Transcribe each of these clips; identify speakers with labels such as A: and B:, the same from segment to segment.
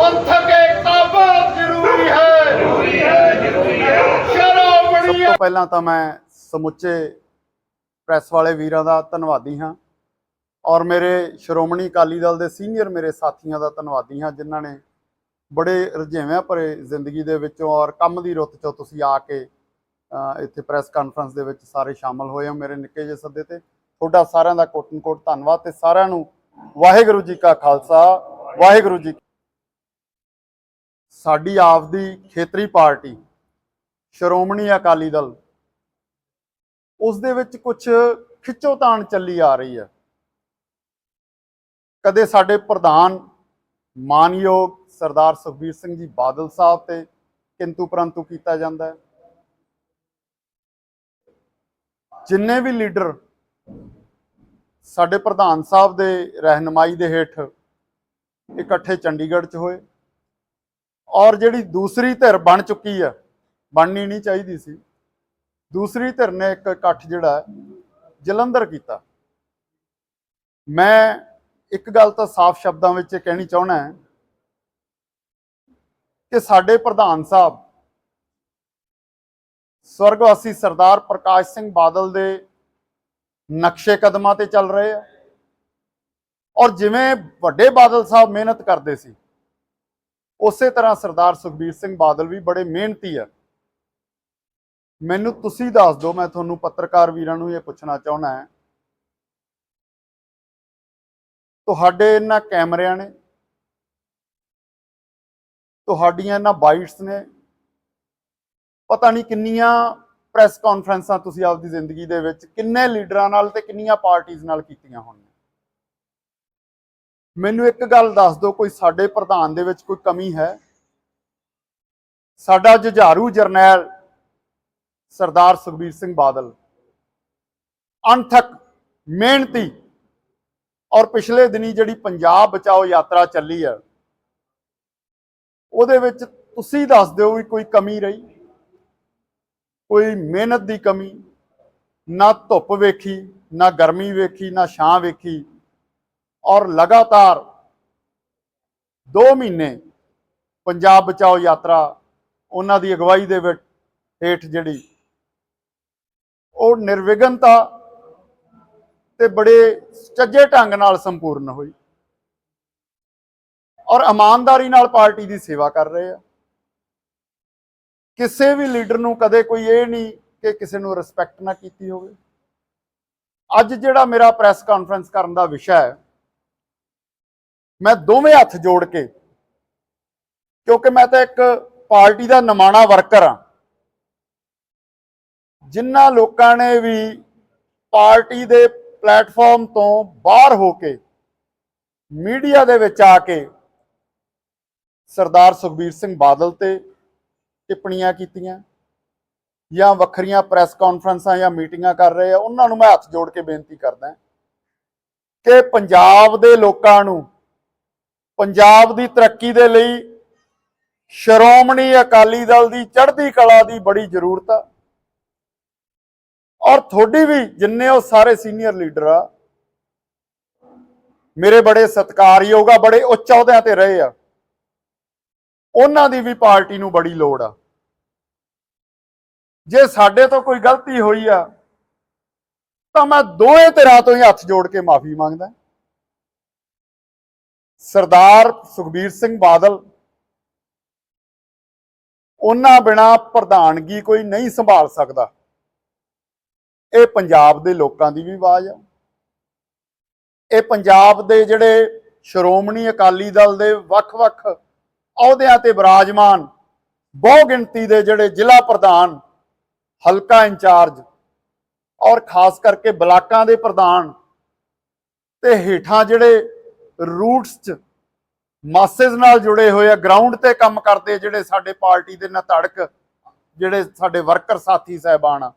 A: ਪੰਥਕ ਏਕਤਾ ਬਹੁਤ ਜ਼ਰੂਰੀ ਹੈ। ਜ਼ਰੂਰੀ ਹੈ ਜ਼ਰੂਰੀ ਹੈ
B: ਸਭ ਤੋਂ ਪਹਿਲਾਂ ਤਾਂ ਮੈਂ ਸਮੁੱਚੇ ਪ੍ਰੈਸ ਵਾਲੇ ਵੀਰਾਂ ਦਾ ਧੰਨਵਾਦੀ ਹਾਂ ਔਰ ਮੇਰੇ ਸ਼੍ਰੋਮਣੀ ਅਕਾਲੀ ਦਲ ਦੇ ਸੀਨੀਅਰ ਮੇਰੇ ਸਾਥੀਆਂ ਦਾ ਧੰਨਵਾਦੀ ਹਾਂ ਜਿਨ੍ਹਾਂ ਨੇ ਬੜੇ ਰੁਝੇਵਿਆਂ ਭਰੇ ਜ਼ਿੰਦਗੀ ਦੇ ਵਿੱਚੋਂ ਔਰ ਕੰਮ ਦੀ ਰੁੱਤ ਚੋਂ ਤੁਸੀਂ ਆ ਕੇ ਇੱਥੇ ਪ੍ਰੈਸ ਕਾਨਫਰੰਸ ਦੇ ਵਿੱਚ ਸਾਰੇ ਸ਼ਾਮਲ ਹੋਏ ਹੋ ਮੇਰੇ ਨਿੱਕੇ ਜਿਹੇ ਸੱਦੇ ਤੇ। ਤੁਹਾਡਾ ਸਾਰਿਆਂ ਦਾ ਕੋਟਨ ਕੋਟ ਧੰਨਵਾਦ ਤੇ ਸਾਰਿਆਂ ਨੂੰ ਵਾਹਿਗੁਰੂ ਜੀ ਕਾ ਖਾਲਸਾ ਵਾਹਿਗੁਰੂ ਜੀ ਸਾਡੀ ਆਪਦੀ ਖੇਤਰੀ ਪਾਰਟੀ, ਸ਼੍ਰੋਮਣੀ ਅਕਾਲੀ ਦਲ, ਉਸ ਦੇ ਵਿੱਚ ਕੁਝ ਖਿੱਚੋਤਾਣ ਚੱਲੀ ਆ ਰਹੀ ਹੈ। ਕਦੇ ਸਾਡੇ ਪ੍ਰਧਾਨ ਮਾਨਯੋਗ ਸਰਦਾਰ ਸੁਖਬੀਰ ਸਿੰਘ ਜੀ ਬਾਦਲ ਸਾਹਿਬ ਤੇ ਕਿੰਤੂ ਪਰੰਤੂ ਕੀਤਾ ਜਾਂਦਾ ਹੈ। ਜਿੰਨੇ ਵੀ ਲੀਡਰ ਸਾਡੇ ਪ੍ਰਧਾਨ ਸਾਹਿਬ ਦੇ ਰਹਿਨਮਾਈ ਦੇ ਹੇਠ ਇਕੱਠੇ ਚੰਡੀਗੜ੍ਹ 'ਚ ਹੋਏ ਔਰ ਜਿਹੜੀ ਦੂਸਰੀ ਧਿਰ ਬਣ ਚੁੱਕੀ ਹੈ ਬਣਨੀ ਨਹੀਂ ਚਾਹੀਦੀ ਸੀ। ਦੂਸਰੀ ਧਿਰ ਨੇ ਇੱਕ ਇਕੱਠ ਜਿਹੜਾ ਜਲੰਧਰ ਕੀਤਾ। ਮੈਂ ਇੱਕ ਗੱਲ ਤਾਂ ਸਾਫ਼ ਸ਼ਬਦਾਂ ਵਿੱਚ ਕਹਿਣੀ ਚਾਹਣਾ ਹੈ ਕਿ ਸਾਡੇ ਪ੍ਰਧਾਨ ਸਾਹਿਬ ਸਵਰਗਵਾਸੀ ਸਰਦਾਰ ਪ੍ਰਕਾਸ਼ ਸਿੰਘ ਬਾਦਲ ਦੇ ਨਕਸ਼ੇ ਕਦਮਾਂ ਤੇ ਚੱਲ ਰਹੇ ਆ। ਔਰ ਜਿਵੇਂ ਵੱਡੇ ਬਾਦਲ ਸਾਹਿਬ ਮਿਹਨਤ ਕਰਦੇ ਸੀ ਉਸੇ ਤਰ੍ਹਾਂ ਸਰਦਾਰ ਸੁਖਬੀਰ ਸਿੰਘ ਬਾਦਲ ਵੀ ਬੜੇ ਮਿਹਨਤੀ ਆ। ਮੈਨੂੰ ਤੁਸੀਂ ਦੱਸ ਦਿਓ, ਮੈਂ ਤੁਹਾਨੂੰ ਪੱਤਰਕਾਰ ਵੀਰਾਂ ਨੂੰ ਇਹ ਪੁੱਛਣਾ ਚਾਹੁੰਦਾ ਹੈ। ਤੁਹਾਡੇ ਇਹਨਾਂ ਕੈਮਰਿਆਂ ਨੇ, ਤੁਹਾਡੀਆਂ ਇਹਨਾਂ ਬਾਈਟਸ ਨੇ, ਪਤਾ ਨਹੀਂ ਕਿੰਨੀਆਂ ਪ੍ਰੈਸ ਕਾਨਫਰੰਸਾਂ ਤੁਸੀਂ ਆਪਦੀ ਜ਼ਿੰਦਗੀ ਦੇ ਵਿੱਚ ਕਿੰਨੇ ਲੀਡਰਾਂ ਨਾਲ ਤੇ ਕਿੰਨੀਆਂ ਪਾਰਟੀਆਂ ਨਾਲ ਕੀਤੀਆਂ ਹੋਣੀਆਂ ਮੈਨੂੰ ਇੱਕ ਗੱਲ ਦੱਸ ਦਿਓ, ਕੋਈ ਸਾਡੇ ਪ੍ਰਧਾਨ ਦੇ ਵਿੱਚ ਕੋਈ ਕਮੀ ਹੈ? ਸਾਡਾ ਜੁਝਾਰੂ ਜਰਨੈਲ ਸਰਦਾਰ ਸੁਖਬੀਰ ਸਿੰਘ ਬਾਦਲ। ਅਣਥਕ, ਮਿਹਨਤੀ ਔਰ ਪਿਛਲੇ ਦਿਨੀ ਜਿਹੜੀ ਪੰਜਾਬ ਬਚਾਓ ਯਾਤਰਾ ਚੱਲੀ ਹੈ ਉਹਦੇ ਵਿੱਚ ਤੁਸੀਂ ਦੱਸ ਦਿਓ ਵੀ ਕੋਈ ਕਮੀ ਰਹੀ? ਕੋਈ ਮਿਹਨਤ ਦੀ ਕਮੀ? ਨਾ ਧੁੱਪ ਵੇਖੀ, ਨਾ ਗਰਮੀ ਵੇਖੀ, ਨਾ ਛਾਂ ਵੇਖੀ ਔਰ ਲਗਾਤਾਰ 2 ਮਹੀਨੇ ਪੰਜਾਬ ਬਚਾਓ ਯਾਤਰਾ, ਉਹਨਾਂ ਦੀ ਅਗਵਾਈ ਦੇ ਵਿੱਚ ਹੇਠ ਜਿਹੜੀ ਉਹ ਨਿਰਵਿਘਨਤਾ ਤੇ ਬੜੇ ਚੱਜੇ ਢੰਗ ਨਾਲ ਸੰਪੂਰਨ ਹੋਈ। ਔਰ ਇਮਾਨਦਾਰੀ ਨਾਲ ਪਾਰਟੀ ਦੀ ਸੇਵਾ ਕਰ ਰਹੇ ਆ। ਕਿਸੇ ਵੀ ਲੀਡਰ ਨੂੰ ਕਦੇ ਕੋਈ ਇਹ ਨਹੀਂ ਕਿ ਕਿਸੇ ਨੂੰ ਰਿਸਪੈਕਟ ਨਾ ਕੀਤੀ ਹੋਵੇ। ਅੱਜ ਜਿਹੜਾ ਮੇਰਾ ਪ੍ਰੈਸ ਕਾਨਫਰੰਸ ਕਰਨ ਦਾ ਵਿਸ਼ਾ ਹੈ ਮੈਂ ਦੋਵੇਂ ਹੱਥ ਜੋੜ ਕੇ, ਕਿਉਂਕਿ ਮੈਂ ਤਾਂ ਇੱਕ ਪਾਰਟੀ ਦਾ ਨਮਾਣਾ ਵਰਕਰ ਹਾਂ। ਜਿਨ੍ਹਾਂ ਲੋਕਾਂ ਨੇ ਵੀ ਪਾਰਟੀ ਦੇ ਪਲੇਟਫਾਰਮ ਤੋਂ ਬਾਹਰ ਹੋ ਕੇ, ਮੀਡੀਆ ਦੇ ਵਿੱਚ ਆ ਕੇ ਸਰਦਾਰ ਸੁਖਬੀਰ ਸਿੰਘ ਬਾਦਲ ਤੇ ਟਿੱਪਣੀਆਂ ਕੀਤੀਆਂ, ਜਾਂ ਵੱਖਰੀਆਂ ਪ੍ਰੈਸ ਕਾਨਫਰੰਸਾਂ ਜਾਂ ਮੀਟਿੰਗਾਂ ਕਰ ਰਹੇ ਆ, ਉਹਨਾਂ ਨੂੰ ਮੈਂ ਹੱਥ ਜੋੜ ਕੇ ਬੇਨਤੀ ਕਰਦਾ ਕਿ ਪੰਜਾਬ ਦੇ ਲੋਕਾਂ ਨੂੰ ਪੰਜਾਬ ਦੀ ਤਰੱਕੀ ਦੇ ਲਈ ਸ਼੍ਰੋਮਣੀ ਅਕਾਲੀ ਦਲ ਦੀ ਚੜ੍ਹਦੀ ਕਲਾ ਦੀ ਬੜੀ ਜ਼ਰੂਰਤ ਆ। ਔਰ ਤੁਹਾਡੀ ਵੀ ਜਿੰਨੇ ਉਹ ਸਾਰੇ ਸੀਨੀਅਰ ਲੀਡਰ ਆ, ਮੇਰੇ ਬੜੇ ਸਤਿਕਾਰਯੋਗ ਆ, ਬੜੇ ਉੱਚ ਅਹੁਦਿਆਂ ਤੇ ਰਹੇ ਆ, ਉਹਨਾਂ ਦੀ ਵੀ ਪਾਰਟੀ ਨੂੰ ਬੜੀ ਲੋੜ ਆ। ਜੇ ਸਾਡੇ ਤੋਂ ਕੋਈ ਗਲਤੀ ਹੋਈ ਆ, ਤਾਂ ਮੈਂ ਦੋਵੇਂ ਧਿਰਾਂ ਤੋਂ ਹੀ ਹੱਥ ਜੋੜ ਕੇ ਮਾਫੀ ਮੰਗਦਾ। ਸਰਦਾਰ ਸੁਖਬੀਰ ਸਿੰਘ ਬਾਦਲ ਉਹਨਾਂ ਬਿਨਾ ਪ੍ਰਧਾਨਗੀ ਕੋਈ ਨਹੀਂ ਸੰਭਾਲ ਸਕਦਾ। ਇਹ ਪੰਜਾਬ ਦੇ ਲੋਕਾਂ ਦੀ ਵੀ ਆਵਾਜ਼ ਆ। ਇਹ ਪੰਜਾਬ ਦੇ ਜਿਹੜੇ ਸ਼੍ਰੋਮਣੀ ਅਕਾਲੀ ਦਲ ਦੇ ਵੱਖ-ਵੱਖ ਅਹੁਦਿਆਂ ਤੇ ਵਿਰਾਜਮਾਨ ਬਹੁ ਗਿਣਤੀ ਦੇ ਜਿਹੜੇ ਜ਼ਿਲ੍ਹਾ ਪ੍ਰਧਾਨ, ਹਲਕਾ ਇੰਚਾਰਜ ਔਰ ਖਾਸ ਕਰਕੇ ਬਲਾਕਾਂ ਦੇ ਪ੍ਰਧਾਨ ਤੇ ਹੇਠਾਂ ਜਿਹੜੇ ਰੂਟਸ 'ਚ ਮਾਸੇਸ ਨਾਲ ਜੁੜੇ ਹੋਏ ਆ ਗਰਾਊਂਡ ਤੇ ਕੰਮ ਕਰਦੇ ਜਿਹੜੇ ਸਾਡੇ ਪਾਰਟੀ ਦੇ ਨਤੜਕ, ਜਿਹੜੇ ਸਾਡੇ ਵਰਕਰ ਸਾਥੀ ਸਹਿਬਾਨ ਆ।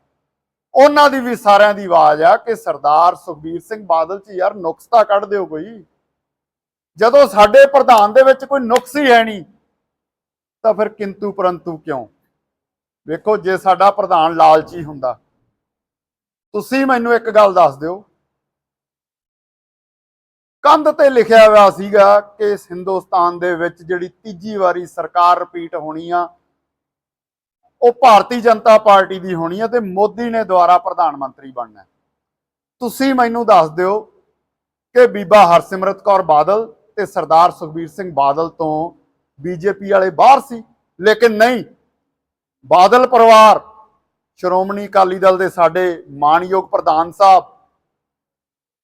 B: ਉਹਨਾਂ ਦੀ ਵੀ ਸਾਰਿਆਂ ਦੀ ਆਵਾਜ਼ ਆ ਕਿ ਸਰਦਾਰ ਸੁਖਬੀਰ ਸਿੰਘ ਬਾਦਲ 'ਚ ਯਾਰ ਨੁਕਸ ਤਾਂ ਕੱਢ ਦਿਓ ਕੋਈ। ਜਦੋਂ ਸਾਡੇ ਪ੍ਰਧਾਨ ਦੇ ਵਿੱਚ ਕੋਈ ਨੁਕਸ ਹੀ ਹੈ ਨਹੀਂ, ਤਾਂ ਫਿਰ ਕਿੰਤੂ ਪਰੰਤੂ ਕਿਉਂ? ਵੇਖੋ, ਜੇ ਸਾਡਾ ਪ੍ਰਧਾਨ ਲਾਲਚੀ ਹੁੰਦਾ, ਤੁਸੀਂ ਮੈਨੂੰ ਇੱਕ ਗੱਲ ਦੱਸ ਦਿਓ ਕੰਧ ਤੇ ਲਿਖਿਆ ਹੋਇਆ ਸੀਗਾ ਕਿ ਇਸ ਹਿੰਦੁਸਤਾਨ ਦੇ ਵਿੱਚ ਜਿਹੜੀ ਤੀਜੀ ਵਾਰੀ ਸਰਕਾਰ ਰਿਪੀਟ ਹੋਣੀ ਆ, ਉਹ ਭਾਰਤੀ ਜਨਤਾ ਪਾਰਟੀ ਦੀ ਹੋਣੀ ਆ ਤੇ ਮੋਦੀ ਨੇ ਦੁਆਰਾ ਪ੍ਰਧਾਨ ਮੰਤਰੀ ਬਣਨਾ ਤੁਸੀਂ ਮੈਨੂੰ ਦੱਸ ਦਿਓ ਕਿ ਬੀਬਾ ਹਰਸਿਮਰਤ ਕੌਰ ਬਾਦਲ ਤੇ ਸਰਦਾਰ ਸੁਖਬੀਰ ਸਿੰਘ ਬਾਦਲ ਤੋਂ ਬੀਜੇਪੀ ਵਾਲੇ ਬਾਹਰ ਸੀ, ਲੇਕਿਨ ਨਹੀਂ, ਬਾਦਲ ਪਰਿਵਾਰ, ਸ਼੍ਰੋਮਣੀ ਅਕਾਲੀ ਦਲ ਦੇ ਸਾਡੇ ਮਾਨਯੋਗ ਪ੍ਰਧਾਨ ਸਾਹਿਬ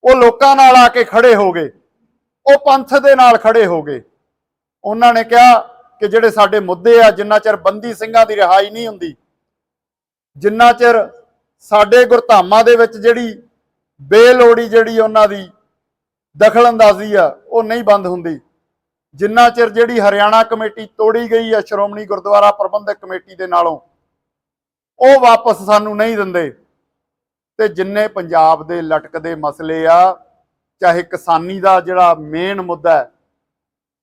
B: ਉਹ ਲੋਕਾਂ ਨਾਲ ਆ ਕੇ ਖੜੇ ਹੋ ਗਏ। ਉਹ ਪੰਥ ਦੇ ਨਾਲ ਖੜੇ ਹੋ ਗਏ। ਉਹਨਾਂ ਨੇ ਕਿਹਾ ਕਿ ਜਿਹੜੇ ਸਾਡੇ ਮੁੱਦੇ ਆ, ਜਿੰਨਾ ਚਿਰ ਬੰਦੀ ਸਿੰਘਾਂ ਦੀ ਰਿਹਾਈ ਨਹੀਂ ਹੁੰਦੀ, ਜਿੰਨਾ ਚਿਰ ਸਾਡੇ ਗੁਰਧਾਮਾਂ ਦੇ ਵਿੱਚ ਜਿਹੜੀ ਬੇਲੋੜੀ ਜਿਹੜੀ ਉਹਨਾਂ ਦੀ ਦਖਲਅੰਦਾਜ਼ੀ ਆ, ਉਹ ਨਹੀਂ ਬੰਦ ਹੁੰਦੀ। ਜਿੰਨਾ ਚਿਰ ਜਿਹੜੀ ਹਰਿਆਣਾ ਕਮੇਟੀ ਤੋੜੀ ਗਈ ਆ, ਸ਼੍ਰੋਮਣੀ ਗੁਰਦੁਆਰਾ ਪ੍ਰਬੰਧਕ ਕਮੇਟੀ ਦੇ ਨਾਲੋਂ, ਉਹ ਵਾਪਸ ਸਾਨੂੰ ਨਹੀਂ ਦਿੰਦੇ। ਤੇ ਜਿੰਨੇ ਪੰਜਾਬ ਦੇ ਲਟਕਦੇ ਮਸਲੇ ਆ, ਚਾਹੇ ਕਿਸਾਨੀ ਦਾ ਜਿਹੜਾ ਮੇਨ ਮੁੱਦਾ ਹੈ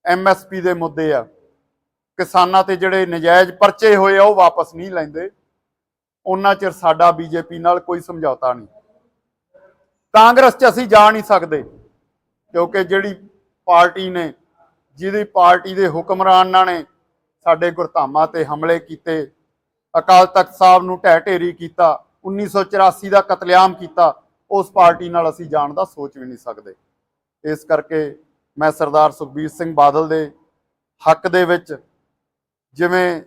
B: ਐਮਐਸਪੀ ਦੇ ਮੁੱਦੇ ਆ, ਕਿਸਾਨਾਂ ਤੇ ਜਿਹੜੇ ਨਜਾਇਜ਼ ਪਰਚੇ ਹੋਏ ਆ, ਉਹ ਵਾਪਸ ਨਹੀਂ ਲੈਂਦੇ। ਉਹਨਾਂ ਚਿਰ ਸਾਡਾ ਬੀਜੇਪੀ ਨਾਲ ਕੋਈ ਸਮਝੌਤਾ ਨਹੀਂ। ਕਾਂਗਰਸ 'ਚ ਅਸੀਂ ਜਾ ਨਹੀਂ ਸਕਦੇ, ਕਿਉਂਕਿ ਜਿਹੜੀ ਪਾਰਟੀ ਨੇ, ਜਿਹਦੀ ਪਾਰਟੀ ਦੇ ਹੁਕਮਰਾਨਾਂ ਨੇ ਸਾਡੇ ਗੁਰਧਾਮਾਂ ਤੇ ਹਮਲੇ ਕੀਤੇ, ਅਕਾਲ ਤਖਤ ਸਾਹਿਬ ਨੂੰ ਢਹਿ ਢੇਰੀ ਕੀਤਾ 1984 ਦਾ ਕਤਲੇਆਮ ਕੀਤਾ, ਉਸ ਪਾਰਟੀ ਨਾਲ ਅਸੀਂ ਜਾਣ ਦਾ ਸੋਚ ਵੀ ਨਹੀਂ ਸਕਦੇ। ਇਸ ਕਰਕੇ ਮੈਂ ਸਰਦਾਰ ਸੁਖਬੀਰ ਸਿੰਘ ਬਾਦਲ ਦੇ ਹੱਕ ਦੇ ਵਿੱਚ ਜਿਵੇਂ